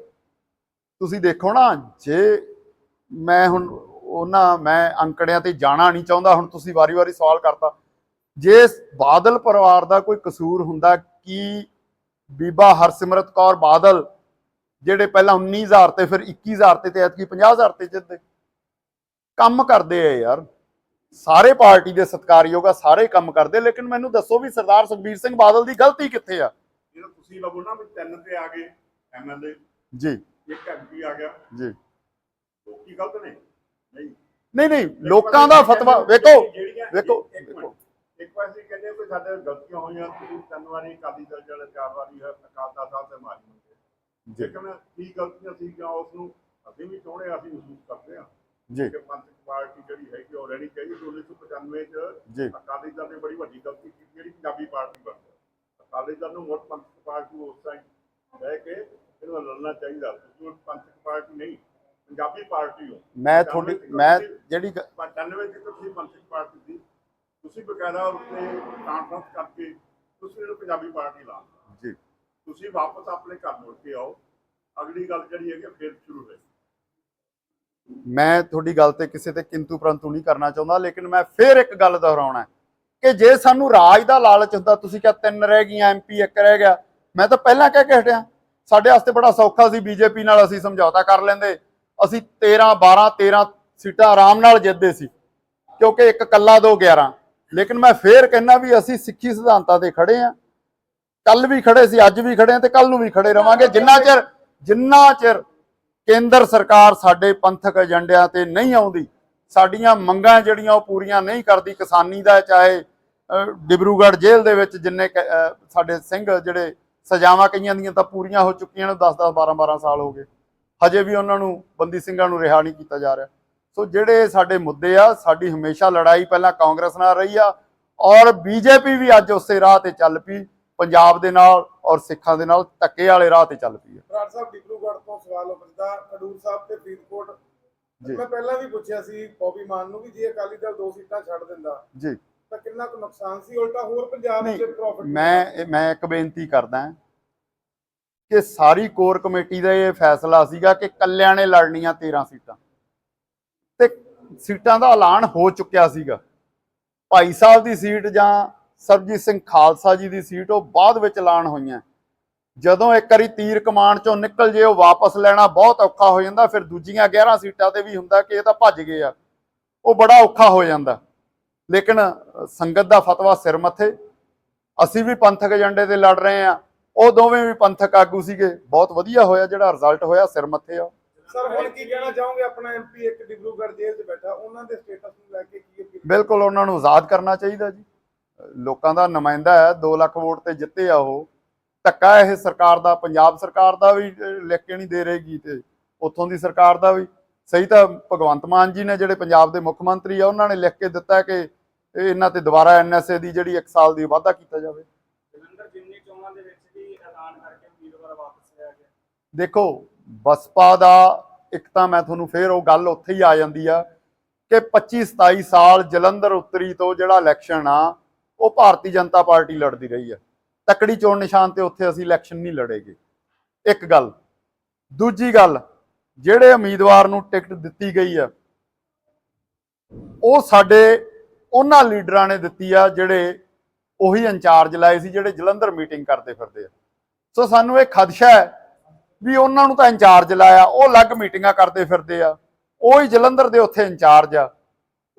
B: ਤੁਸੀਂ ਦੇਖੋ ਨਾ, ਜੇ ਮੈਂ ਹੁਣ ਉਹਨਾਂ, ਮੈਂ ਅੰਕੜਿਆਂ ਤੇ ਜਾਣਾ ਨਹੀਂ ਚਾਹੁੰਦਾ, ਹੁਣ ਤੁਸੀਂ ਵਾਰੀ-ਵਾਰੀ ਸਵਾਲ ਕਰਤਾ। ਜੇ ਬਾਦਲ ਪਰਿਵਾਰ ਦਾ ਕੋਈ ਕਸੂਰ ਹੁੰਦਾ, ਕੀ ਬੀਬਾ ਹਰਸਿਮਰਤ ਕੌਰ ਬਾਦਲ, ਜਿਹੜੇ ਪਹਿਲਾਂ 19000 ਤੇ, ਫਿਰ 21000 ਤੇ ਤੇ ਐਤਕੀ 50000 ਤੇ ਜਿੱਤਦੇ? ਕੰਮ ਕਰਦੇ ਆ ਯਾਰ। ਸਾਰੇ ਪਾਰਟੀ ਦੇ ਸਤਿਕਾਰਯੋਗ ਆ ਸਾਰੇ ਕੰਮ ਕਰਦੇ ਲੇਕਿਨ ਮੈਨੂੰ ਦੱਸੋ ਵੀ ਸਰਦਾਰ ਸੁਖਬੀਰ ਸਿੰਘ ਬਾਦਲ ਦੀ ਗਲਤੀ ਕਿੱਥੇ ਆ?
D: ਜਦੋਂ ਤੁਸੀਂ ਲਵੋ ਨਾ ਵੀ ਤਿੰਨ ਤੇ ਆ ਗਏ ਐਮਐਲਏ
B: ਜੀ।
D: ਇੱਕ ਐਮਪੀ ਆ ਗਿਆ।
B: ਜੀ।
D: ਲੋਕੀ ਗਲਤ ਨੇ? ਨਹੀਂ।
B: ਨਹੀਂ ਨਹੀਂ ਲੋਕਾਂ ਦਾ ਫਤਵਾ ਵੇਖੋ ਵੇਖੋ। ਵੇਖੋ।
D: ਇੱਕ ਪਾਸੇ ਕਹਿੰਦੇ ਕੋਈ ਸਾਡੇ ਗਲਤੀਆਂ ਹੋਈਆਂ ਤੁਸੀਂ ਤਿੰਨ ਵਾਰੀ ਅਕਾਲੀ ਦਲ ਜਿਹੜੇ ਚਾਰ ਵਾਰੀ ਹੈ ਅਕਾਲ ਤਖਤ ਸਾਹਿਬ ਤੇ ਮਾਰੀ ਲੇਕਿਨ ਕੀ ਗਲਤੀਆਂ ਸੀ ਜਾਂ ਉਸ ਨੂੰ ਅਸੀਂ ਵੀ ਚਾਹੁੰਦੇ ਅਸੀਂ ਮਹਿਸੂਸ ਕਰਦੇ ਹਾਂ।
B: ਜੀ।
D: ਪਾਰਟੀ ਜਿਹੜੀ ਹੈਗੀ ਉਹ ਰਹਿਣੀ ਚਾਹੀਦੀ 1995 ਚ
B: ਜੀ।
D: ਅਕਾਲੀ ਦਲ ਨੇ ਬੜੀ ਵੱਡੀ ਗਲਤੀ ਕੀਤੀ ਜਿਹੜੀ ਪੰਜਾਬੀ ਪਾਰਟੀ ਬਣ ਗਈ। ਅਕਾਲੀ ਦਲ ਨੂੰ ਮੁੱਢ ਪੰਥਕ ਪਾਰਟੀ ਉਸ ਟਾਈਮ ਰਹਿ ਕੇ ਇਹਨੂੰ ਲੜਨਾ ਚਾਹੀਦਾ। ਤੁਸੀਂ ਪੰਥਕ ਪਾਰਟੀ ਨਹੀਂ ਪੰਜਾਬੀ ਪਾਰਟੀ ਹੋ।
B: ਮੈਂ ਤੁਹਾਡੀ ਮੈਂ ਜਿਹੜੀ ਗ-
D: 95 ਚ ਤੁਸੀਂ ਪੰਥਕ ਪਾਰਟੀ ਸੀ। ਤੁਸੀਂ ਬਕਾਇਦਾ ਉੱਤੇ ਕਾਨਫਰੰਸ ਕਰਕੇ ਤੁਸੀਂ ਇਹਨੂੰ ਪੰਜਾਬੀ ਪਾਰਟੀ ਲਾ
B: ਜੀ।
D: ਤੁਸੀਂ ਵਾਪਸ ਆਪਣੇ ਘਰ ਮੁੜ ਕੇ ਆਓ। ਅਗਲੀ ਗੱਲ ਜਿਹੜੀ ਹੈਗੀ ਫਿਰ ਸ਼ੁਰੂ ਹੋਏ
B: ਮੈਂ ਤੁਹਾਡੀ ਗੱਲ ਤੇ ਕਿਸੇ ਤੇ ਕਿੰਤੂ ਪਰੰਤੂ ਨਹੀਂ ਕਰਨਾ ਚਾਹੁੰਦਾ, ਲੇਕਿਨ ਮੈਂ ਫੇਰ ਇੱਕ ਗੱਲ ਦੁਹਰਾਉਣਾ ਕਿ ਜੇ ਸਾਨੂੰ ਰਾਜ ਦਾ ਲਾਲਚ ਹੁੰਦਾ, ਤੁਸੀਂ ਕਿਹਾ ਤਿੰਨ ਰਹਿ ਗਈਆਂ ਐਮਪੀ ਇੱਕ ਰਹਿ ਗਿਆ, ਮੈਂ ਤਾਂ ਪਹਿਲਾਂ ਕਹਿ ਕੇ ਹਟਿਆ। ਸਾਡੇ ਵਾਸਤੇ ਬੜਾ ਸੌਖਾ ਸੀ ਬੀਜੇਪੀ ਨਾਲ ਅਸੀਂ ਸਮਝੌਤਾ ਕਰ ਲੈਂਦੇ। ਅਸੀਂ 13 12 13 ਸੀਟਾਂ ਆਰਾਮ ਨਾਲ ਜਿੱਤਦੇ ਸੀ, ਕਿਉਂਕਿ ਇੱਕ ਕੱਲਾ ਦੋ 11 ਲੇਕਿਨ ਮੈਂ ਫੇਰ ਕਹਿਣਾ ਵੀ ਅਸੀਂ ਸਿੱਖੀ ਸਿਧਾਂਤਾਂ ਤੇ ਖੜੇ ਆ। ਕੱਲ ਵੀ ਖੜੇ ਸੀ, ਅੱਜ ਵੀ ਖੜੇ ਆ ਤੇ ਕੱਲ ਨੂੰ ਵੀ ਖੜੇ ਰਵਾਂਗੇ। ਜਿੰਨਾ ਚਿਰ ਜਿੰਨਾ ਚਿਰ ਕੇਂਦਰ ਸਰਕਾਰ ਸਾਡੇ ਪੰਥਕ ਏਜੰਡਿਆਂ ਤੇ ਨਹੀਂ ਆਉਂਦੀ, ਸਾਡੀਆਂ ਮੰਗਾਂ ਜਿਹੜੀਆਂ ਉਹ ਪੂਰੀਆਂ ਨਹੀਂ ਕਰਦੀ ਕਿਸਾਨੀ ਦਾ, ਚਾਹੇ ਡਿਬਰੂਗੜ੍ਹ ਜੇਲ੍ਹ ਦੇ ਵਿੱਚ ਜਿੰਨੇ ਕ- ਸਾਡੇ ਸਿੰਘ ਜਿਹੜੇ ਸਜ਼ਾਵਾਂ ਕਈਆਂ ਦੀਆਂ ਤਾਂ ਪੂਰੀਆਂ ਹੋ ਚੁੱਕੀਆਂ ਨੇ 10 10 12 12 ਸਾਲ ਹੋ ਗਏ। ਹਜੇ ਵੀ ਉਹਨਾਂ ਨੂੰ, ਬੰਦੀ ਸਿੰਘਾਂ ਨੂੰ ਰਿਹਾ ਨਹੀਂ ਕੀਤਾ ਜਾ ਰਿਹਾ। ਸੋ ਜਿਹੜੇ ਸਾਡੇ ਮੁੱਦੇ ਆ, ਸਾਡੀ ਹਮੇਸ਼ਾ ਲੜਾਈ ਪਹਿਲਾਂ ਕਾਂਗਰਸ ਨਾਲ ਰਹੀ ਆ, ਔਰ ਬੀਜੇਪੀ ਵੀ ਅੱਜ ਉਸੇ ਰਾਹ ਤੇ ਚੱਲ ਪਈ। ਪੰਜਾਬ ਦੇ ਨਾਲ ਔਰ ਸਿੱਖਾਂ ਦੇ ਨਾਲ ਧੱਕੇ ਵਾਲੇ ਰਾਹ ਤੇ ਚੱਲ ਪਈ ਆ
A: ਬਰਾੜ ਸਾਹਿਬ ਡਿਬਰੂਗੜ੍ਹ ਤੋਂ ਸਵਾਲ ਉੱਠਦਾ ਖਡੂਰ ਸਾਹਿਬ ਤੇ ਫਰੀਦਕੋਟ।
B: ਜੀ।
A: ਮੈਂ ਪਹਿਲਾਂ ਵੀ ਪੁੱਛਿਆ ਸੀ ਬੋਬੀ ਮਾਨ ਨੂੰ ਵੀ ਜੇ ਅਕਾਲੀ ਦਲ ਦੋ ਸੀਟਾਂ ਛੱਡ ਦਿੰਦਾ
B: ਜੀ।
A: ਤਾਂ ਕਿੰਨਾ ਕੁ ਨੁਕਸਾਨ ਸੀ? ਉਲਟਾ ਹੋਰ ਪੰਜਾਬ 'ਚ ਪ੍ਰੋਫਿਟ
B: ਮੈਂ ਮੈਂ ਇੱਕ ਬੇਨਤੀ ਕਰਦਾ ਹਾਂ ਕਿ ਸਾਰੀ ਕੋਰ ਕਮੇਟੀ ਦਾ ਇਹ ਫੈਸਲਾ ਸੀਗਾ ਕਿ ਕੱਲਿਆਂ ਨੇ ਲੜਨੀਆਂ 13 ਸੀਟਾਂ। ਤੇ ਸੀਟਾਂ ਦਾ ਐਲਾਨ ਹੋ ਚੁੱਕਿਆ ਸੀਗਾ। ਭਾਈ ਸਾਹਿਬ ਦੀ ਸੀਟ ਜਾਂ ਸਰਬਜੀਤ ਸਿੰਘ ਖਾਲਸਾ ਜੀ ਦੀ ਸੀਟ ਉਹ ਬਾਅਦ ਵਿੱਚ ਐਲਾਨ ਹੋਈਆਂ। ਜਦੋਂ ਇੱਕ ਵਾਰੀ ਤੀਰ ਕਮਾਨ ਚੋਂ ਨਿਕਲ ਜੇ ਉਹ ਵਾਪਸ ਲੈਣਾ ਬਹੁਤ ਔਖਾ ਹੋ ਜਾਂਦਾ ਫਿਰ ਦੂਜੀਆਂ 11 ਸੀਟਾਂ ਤੇ ਵੀ ਹੁੰਦਾ ਕਿ ਇਹ ਤਾਂ ਭੱਜ ਗਏ ਆ। ਉਹ ਬੜਾ ਔਖਾ ਹੋ ਜਾਂਦਾ। ਲੇਕਿਨ ਸੰਗਤ ਦਾ ਫਤਵਾ ਸਿਰ ਮੱਥੇ। ਅਸੀਂ ਵੀ ਪੰਥਕ ਏਜੰਡੇ ਤੇ ਲੜ ਰਹੇ ਆ। ਉਹ ਦੋਵੇਂ ਵੀ ਪੰਥਕ ਆਗੂ ਸੀਗੇ। ਬਹੁਤ ਵਧੀਆ ਹੋਇਆ ਜਿਹੜਾ ਰਿਜ਼ਲਟ ਹੋਇਆ ਸਿਰ ਮੱਥੇ ਆ।
A: ਸਰ ਹੁਣ ਕੀ ਕਹਿਣਾ ਚਾਹੋਗੇ? ਆਪਣਾ ਐਮਪੀ ਇੱਕ ਡਿਬਰੂਗੜ੍ਹ ਜੇਲ੍ਹ 'ਚ ਬੈਠਾ। ਉਹਨਾਂ ਦੇ ਸਟੇਟਸ ਨੂੰ ਲੈ ਕੇ ਕੀ
B: ਬਿਲਕੁਲ ਉਹਨਾਂ ਨੂੰ ਆਜ਼ਾਦ ਕਰਨਾ ਚਾਹੀਦਾ ਜੀ। ਲੋਕਾਂ ਦਾ ਨੁਮਾਇੰਦਾ ਹੈ 2 ਲੱਖ ਵੋਟ ਤੇ ਜਿੱਤੇ ਆ ਉਹ। ਧੱਕਾ ਇਹ ਸਰਕਾਰ ਦਾ ਪੰਜਾਬ ਸਰਕਾਰ ਦਾ ਵੀ ਲਿਖ ਕੇ ਨਹੀਂ ਦੇ ਰਹੇਗੀ ਤੇ ਉੱਥੋਂ ਦੀ ਸਰਕਾਰ ਦਾ ਵੀ। ਸਹੀ ਤਾਂ ਭਗਵੰਤ ਮਾਨ ਜੀ ਨੇ ਜਿਹੜੇ ਪੰਜਾਬ ਦੇ ਮੁੱਖ ਮੰਤਰੀ ਆ ਉਹਨਾਂ ਨੇ ਲਿਖ ਕੇ ਦਿੱਤਾ ਕਿ ਇਹ ਇਹਨਾਂ ਤੇ ਦੁਬਾਰਾ ਐਨਐਸਏ ਦੀ ਜਿਹੜੀ 1 ਸਾਲ ਦੀ ਵਾਧਾ ਕੀਤਾ ਜਾਵੇ। ਦੇਖੋ ਬਸਪਾ ਦਾ ਇੱਕ ਤਾਂ ਮੈਂ ਤੁਹਾਨੂੰ ਫੇਰ ਉਹ ਗੱਲ ਉੱਥੇ ਹੀ ਆ ਜਾਂਦੀ ਆ ਕਿ 25 27 ਸਾਲ ਜਲੰਧਰ ਉੱਤਰੀ ਤੋਂ ਜਿਹੜਾ ਇਲੈਕਸ਼ਨ ਆ ਉਹ ਭਾਰਤੀ ਜਨਤਾ ਪਾਰਟੀ ਲੜਦੀ ਰਹੀ ਹੈ। ਤਕੜੀ ਚੋਣ ਨਿਸ਼ਾਨ ਤੇ ਉੱਥੇ ਅਸੀਂ ਇਲੈਕਸ਼ਨ ਨਹੀਂ ਲੜੇਗੇ। ਇੱਕ ਗੱਲ, ਦੂਜੀ ਗੱਲ, ਜਿਹੜੇ ਉਮੀਦਵਾਰ ਨੂੰ ਟਿਕਟ ਦਿੱਤੀ ਗਈ ਆ ਉਹ ਸਾਡੇ ਉਹਨਾਂ ਲੀਡਰਾਂ ਨੇ ਦਿੱਤੀ ਆ ਜਿਹੜੇ ਉਹੀ ਇੰਚਾਰਜ ਲਾਏ ਸੀ, ਜਿਹੜੇ ਜਲੰਧਰ ਮੀਟਿੰਗ ਕਰਦੇ ਫਿਰਦੇ ਆ। ਸੋ ਸਾਨੂੰ ਇਹ ਖਦਸ਼ਾ ਹੈ ਵੀ ਉਹਨਾਂ ਨੂੰ ਤਾਂ ਇੰਚਾਰਜ ਲਾਇਆ, ਉਹ ਅਲੱਗ ਮੀਟਿੰਗਾਂ ਕਰਦੇ ਫਿਰਦੇ ਆ। ਉਹ ਹੀ ਜਲੰਧਰ ਦੇ ਉੱਥੇ ਇੰਚਾਰਜ ਆ।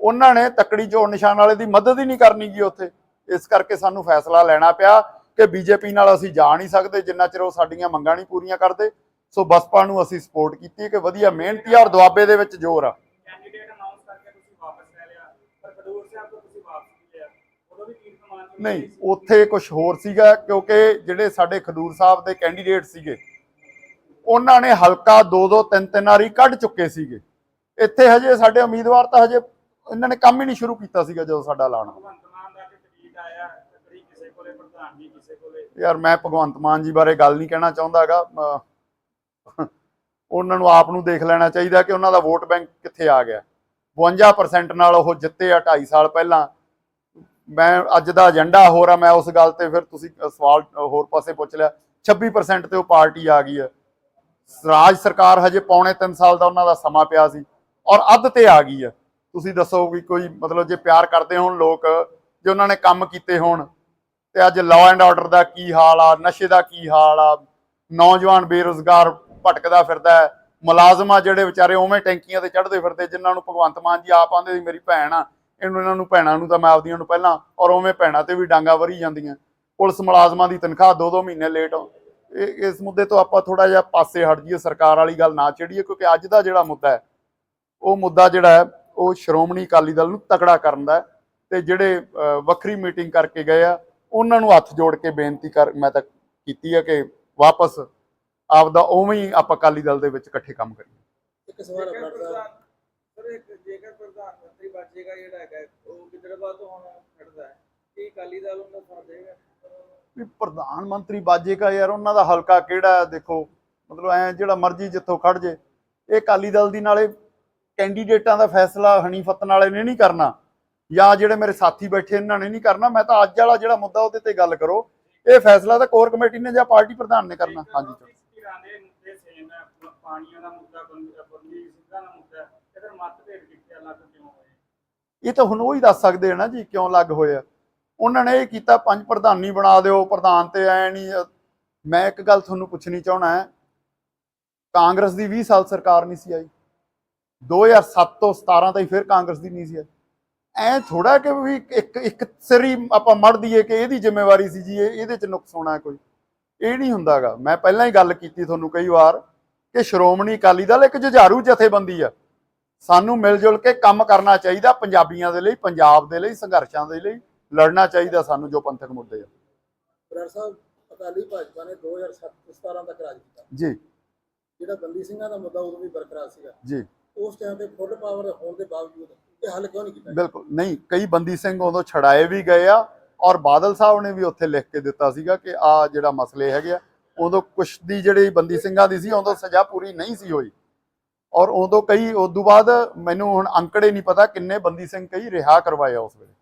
B: ਉਹਨਾਂ ਨੇ ਤਕੜੀ ਚੋਣ ਨਿਸ਼ਾਨ ਵਾਲੇ ਦੀ ਮਦਦ ਹੀ ਨਹੀਂ ਕਰਨੀ ਗਈ ਉੱਥੇ। ਇਸ ਕਰਕੇ ਸਾਨੂੰ ਫੈਸਲਾ ਲੈਣਾ ਪਿਆ ਕਿ ਬੀਜੇਪੀ ਨਾਲ ਅਸੀਂ ਜਾ ਨਹੀਂ ਸਕਦੇ ਜਿੰਨਾ ਚਿਰ ਉਹ ਸਾਡੀਆਂ ਮੰਗਾਂ ਨਹੀਂ ਪੂਰੀਆਂ ਕਰਦੇ। ਸੋ ਬਸਪਾ ਨੂੰ ਅਸੀਂ ਸਪੋਰਟ ਕੀਤੀ ਕਿ ਵਧੀਆ ਮਿਹਨਤੀ ਔਰ ਦੁਆਬੇ ਦੇ ਵਿੱਚ ਜ਼ੋਰ ਆ।
E: ਨਹੀਂ
B: ਉੱਥੇ ਕੁਝ ਹੋਰ ਸੀਗਾ ਕਿਉਂਕਿ ਜਿਹੜੇ ਸਾਡੇ ਖਡੂਰ ਸਾਹਿਬ ਦੇ ਕੈਂਡੀਡੇਟ ਸੀਗੇ ਉਹਨਾਂ ਨੇ ਹਲਕਾ ਦੋ ਦੋ ਤਿੰਨ ਤਿੰਨ ਵਾਰੀ ਕੱਢ ਚੁੱਕੇ ਸੀਗੇ। ਇੱਥੇ ਹਜੇ ਸਾਡੇ ਉਮੀਦਵਾਰ ਤਾਂ ਹਜੇ ਇਹਨਾਂ ਨੇ ਕੰਮ ਹੀ ਨਹੀਂ ਸ਼ੁਰੂ ਕੀਤਾ ਸੀਗਾ ਜਦੋਂ ਸਾਡਾ ਐਲਾਨ ਯਾਰ ਮੈਂ ਭਗਵੰਤ ਮਾਨ ਜੀ ਬਾਰੇ ਗੱਲ ਨਹੀਂ ਕਹਿਣਾ ਚਾਹੁੰਦਾਗਾ ਉਹਨਾਂ ਨੂੰ ਆਪ ਨੂੰ ਦੇਖ ਲੈਣਾ ਚਾਹੀਦਾ ਕਿ ਉਹਨਾਂ ਦਾ ਵੋਟ ਬੈਂਕ ਕਿੱਥੇ ਆ ਗਿਆ। 52% ਨਾਲ ਉਹ ਜਿੱਤੇ ਆ 2.5 ਸਾਲ ਪਹਿਲਾਂ। ਮੈਂ ਅੱਜ ਦਾ ਏਜੰਡਾ ਹੋਰ ਆ, ਮੈਂ ਉਸ ਗੱਲ ਤੇ ਫਿਰ ਤੁਸੀਂ ਸਵਾਲ ਹੋਰ ਪਾਸੇ ਪੁੱਛ ਲਿਆ। 26% ਤੇ ਉਹ ਪਾਰਟੀ ਆ ਗਈ ਹੈ ਰਾਜ ਸਰਕਾਰ ਹਜੇ ਪੌਣੇ 3 ਸਾਲ ਦਾ ਉਹਨਾਂ ਦਾ ਸਮਾਂ ਪਿਆ ਸੀ, ਔਰ ਅੱਧ ਤੇ ਆ ਗਈ ਹੈ ਤੁਸੀਂ ਦੱਸੋ ਵੀ ਕੋਈ ਮਤਲਬ ਜੇ ਪਿਆਰ ਕਰਦੇ ਹੋਣ ਲੋਕ ਜੇ ਉਹਨਾਂ ਨੇ ਕੰਮ ਕੀਤੇ ਹੋਣ, ਤੇ ਅੱਜ ਲਾਅ ਐਂਡ ਆਰਡਰ ਦਾ ਕੀ ਹਾਲ ਆ, ਨਸ਼ੇ ਦਾ ਕੀ ਹਾਲ ਆ, ਨੌਜਵਾਨ ਬੇਰੁਜ਼ਗਾਰ ਭਟਕਦਾ ਫਿਰਦਾ ਹੈ, ਮੁਲਾਜ਼ਮਾਂ ਜਿਹੜੇ ਵਿਚਾਰੇ ਉਵੇਂ ਟੈਂਕੀਆਂ ਤੇ ਚੜ੍ਹਦੇ ਫਿਰਦੇ, ਜਿਨ੍ਹਾਂ ਨੂੰ ਭਗਵੰਤ ਮਾਨ ਜੀ ਆਪ ਆਂਦੇ ਸੀ, ਮੇਰੀ ਭੈਣ ਆ, ਇਹਨੂੰ, ਇਹਨਾਂ ਨੂੰ ਭੈਣਾਂ ਨੂੰ ਤਾਂ ਮੈਂ ਆਪਦੀਆਂ ਨੂੰ ਪਹਿਲਾਂ, ਔਰ ਉਵੇਂ ਭੈਣਾਂ ਤੇ ਵੀ ਡਾਂਗਾ ਵਰੀ ਜਾਂਦੀਆਂ। ਪੁਲਿਸ ਮੁਲਾਜ਼ਮਾਂ ਦੀ ਤਨਖਾਹ ਦੋ ਦੋ ਮਹੀਨੇ ਲੇਟ ਇਹ, ਇਸ ਮੁੱਦੇ ਤੋਂ ਆਪਾਂ ਥੋੜਾ ਜਿਹਾ ਪਾਸੇ ਹਟ ਜਾਈਏ, ਸਰਕਾਰ ਵਾਲੀ ਗੱਲ ਨਾ ਛੇੜੀਏ, ਕਿਉਂਕਿ ਅੱਜ ਦਾ ਜਿਹੜਾ ਮੁੱਦਾ ਹੈ, ਉਹ ਮੁੱਦਾ ਜਿਹੜਾ ਹੈ, ਉਹ ਸ਼੍ਰੋਮਣੀ ਅਕਾਲੀ ਦਲ ਨੂੰ ਤਕੜਾ ਕਰਨ ਦਾ ਹੈ। ਤੇ ਜਿਹੜੇ ਵੱਖਰੀ ਮੀਟਿੰਗ ਕਰਕੇ ਗਏ ਆ ਉਹਨਾਂ ਨੂੰ ਹੱਥ ਜੋੜ ਕੇ ਬੇਨਤੀ ਕਰ ਮੈਂ ਤਾਂ ਕੀਤੀ ਹੈ ਕਿ ਵਾਪਸ ਆਪਦਾ ਉਵੇਂ ਹੀ ਆਪਾਂ ਅਕਾਲੀ ਦਲ ਦੇ ਵਿੱਚ ਇਕੱਠੇ ਕੰਮ ਕਰੀਏ।
F: ਇੱਕ ਸਵਾਲ
E: ਜੇਕਰ
F: ਆਪਣਾ
E: ਪ੍ਰਧਾਨ ਸਰ ਇੱਕ ਜੇਕਰ ਪ੍ਰਧਾਨ ਮੰਤਰੀ ਬਾਜੇਗਾ ਜਿਹੜਾ ਹੈਗਾ ਉਹ ਗਿੱਦੜਬਾਹ ਤੋਂ ਹੁਣ ਖੜਦਾ ਹੈ ਕੀ ਅਕਾਲੀ ਦਲ ਉਹਨਾਂ ਸਾਥ ਦੇਗਾ
B: ਵੀ ਪ੍ਰਧਾਨ ਮੰਤਰੀ ਬਾਜੇਗਾ ਯਾਰ ਉਹਨਾਂ ਦਾ ਹਲਕਾ ਕਿਹੜਾ ਹੈ ਦੇਖੋ ਮਤਲਬ ਐ ਜਿਹੜਾ ਮਰਜ਼ੀ ਜਿੱਥੋਂ ਖੜ ਜੇ। ਇਹ ਅਕਾਲੀ ਦਲ ਦੀ ਨਾਲੇ ਕੈਂਡੀਡੇਟਾਂ ਦਾ ਫੈਸਲਾ ਹਨੀਫਤਨ ਵਾਲੇ ਨੇ ਨਹੀਂ ਕਰਨਾ। ਜਾਂ ਜਿਹੜੇ ਮੇਰੇ ਸਾਥੀ ਬੈਠੇ ਇਹਨਾਂ ਨੇ ਨਹੀਂ ਕਰਨਾ ਮੈਂ ਤਾਂ ਅੱਜ ਵਾਲਾ ਜਿਹੜਾ ਮੁੱਦਾ ਉਹਦੇ ਤੇ ਗੱਲ ਕਰੋ। ਇਹ ਫੈਸਲਾ ਤਾਂ ਕੋਰ ਕਮੇਟੀ ਨੇ ਜਾਂ ਪਾਰਟੀ ਪ੍ਰਧਾਨ ਨੇ ਕਰਨਾ। ਹਾਂਜੀ ਇਹ ਤਾਂ ਹੁਣ ਉਹ ਹੀ ਦੱਸ ਸਕਦੇ ਆ ਨਾ ਜੀ ਕਿਉਂ ਲੱਗ ਹੋਇਆ ਉਹਨਾਂ ਨੇ ਇਹ ਕੀਤਾ ਪੰਜ ਪ੍ਰਧਾਨੀ ਬਣਾ ਦਿਓ ਪ੍ਰਧਾਨ ਤੇ ਐ ਨਹੀਂ ਮੈਂ ਇੱਕ ਗੱਲ ਤੁਹਾਨੂੰ ਪੁੱਛਣੀ ਚਾਹਣਾ ਹੈ। ਕਾਂਗਰਸ ਦੀ 20 ਸਾਲ ਸਰਕਾਰ ਨਹੀਂ ਸੀ ਆਈ। 2007 ਤੋਂ 17 ਤਾਈਂ ਫਿਰ ਕਾਂਗਰਸ ਦੀ ਨਹੀਂ ਸੀ ਆਈ। ਐ ਥੋੜਾ ਕਿ ਵੀ ਇੱਕ ਇੱਕ ਸਿਰੀ ਆਪਾਂ ਮੜ ਦਈਏ ਕਿ ਇਹਦੀ ਜ਼ਿੰਮੇਵਾਰੀ ਸੀ ਜੀ ਇਹ ਇਹਦੇ ਚ ਨੁਕਸ ਹੋਣਾ ਕੋਈ। ਇਹ ਨਹੀਂ ਹੁੰਦਾਗਾ। ਮੈਂ ਪਹਿਲਾਂ ਹੀ ਗੱਲ ਕੀਤੀ ਤੁਹਾਨੂੰ ਕਈ ਵਾਰ ਕਿ ਸ਼੍ਰੋਮਣੀ ਅਕਾਲੀ ਦਲ ਇੱਕ ਜੁਝਾਰੂ ਜਥੇਬੰਦੀ ਆ। ਸਾਨੂੰ ਮਿਲ ਜੁਲ ਕੇ ਕੰਮ ਕਰਨਾ ਚਾਹੀਦਾ ਪੰਜਾਬੀਆਂ ਦੇ ਲਈ ਪੰਜਾਬ ਦੇ ਲਈ ਸੰਘਰਸ਼ਾਂ ਦੇ ਲਈ ਲੜਨਾ ਚਾਹੀਦਾ ਸਾਨੂੰ ਜੋ ਪੰਥਕ ਮੁੱਦੇ ਆ।
F: ਬਰਾੜ ਸਾਹਿਬ ਅਕਾਲੀ ਭਾਜਪਾ ਨੇ 2007 17 ਤੱਕ ਰਾਜ ਕੀਤਾ।
B: ਜੀ।
F: ਜਿਹੜਾ ਬੰਦੀ ਸਿੰਘਾਂ ਦਾ ਮੁੱਦਾ ਉਦੋਂ ਵੀ ਬਰਕਰਾਰ ਸੀਗਾ।
B: ਜੀ।
F: ਉਸ ਟਾਈਮ ਤੇ ਫੁੱਲ ਪਾਵਰ ਹੋਣ ਦੇ ਬਾਵਜੂਦ ਇਹ ਹੱਲ ਕਿਉਂ ਨਹੀਂ ਕੀਤਾ?
B: ਬਿਲਕੁਲ, ਨਹੀਂ, ਕਈ ਬੰਦੀ ਸਿੰਘ ਉਦੋਂ ਛੜਾਏ ਵੀ ਗਏ ਆ ਔਰ ਬਾਦਲ ਸਾਹਿਬ ਨੇ ਵੀ ਉੱਥੇ ਲਿਖ ਕੇ ਦਿੱਤਾ ਸੀਗਾ ਕਿ ਆ ਜਿਹੜਾ ਮਸਲੇ ਹੈਗੇ ਆ, ਉਦੋਂ ਕੁਛ ਦੀ ਜਿਹੜੀ ਬੰਦੀ ਸਿੰਘਾਂ ਦੀ ਸੀ, ਉਦੋਂ ਸਜ਼ਾ ਪੂਰੀ ਨਹੀਂ ਸੀ ਹੋਈ। ਔਰ ਉਦੋਂ ਕਈ ਉਸ ਤੋਂ ਬਾਅਦ ਮੈਨੂੰ ਹੁਣ ਅੰਕੜੇ ਨਹੀਂ ਪਤਾ ਕਿੰਨੇ ਬੰਦੀ ਸਿੰਘ ਕਈ ਰਿਹਾ ਕਰਵਾਇਆ ਉਸ ਵੇਲੇ।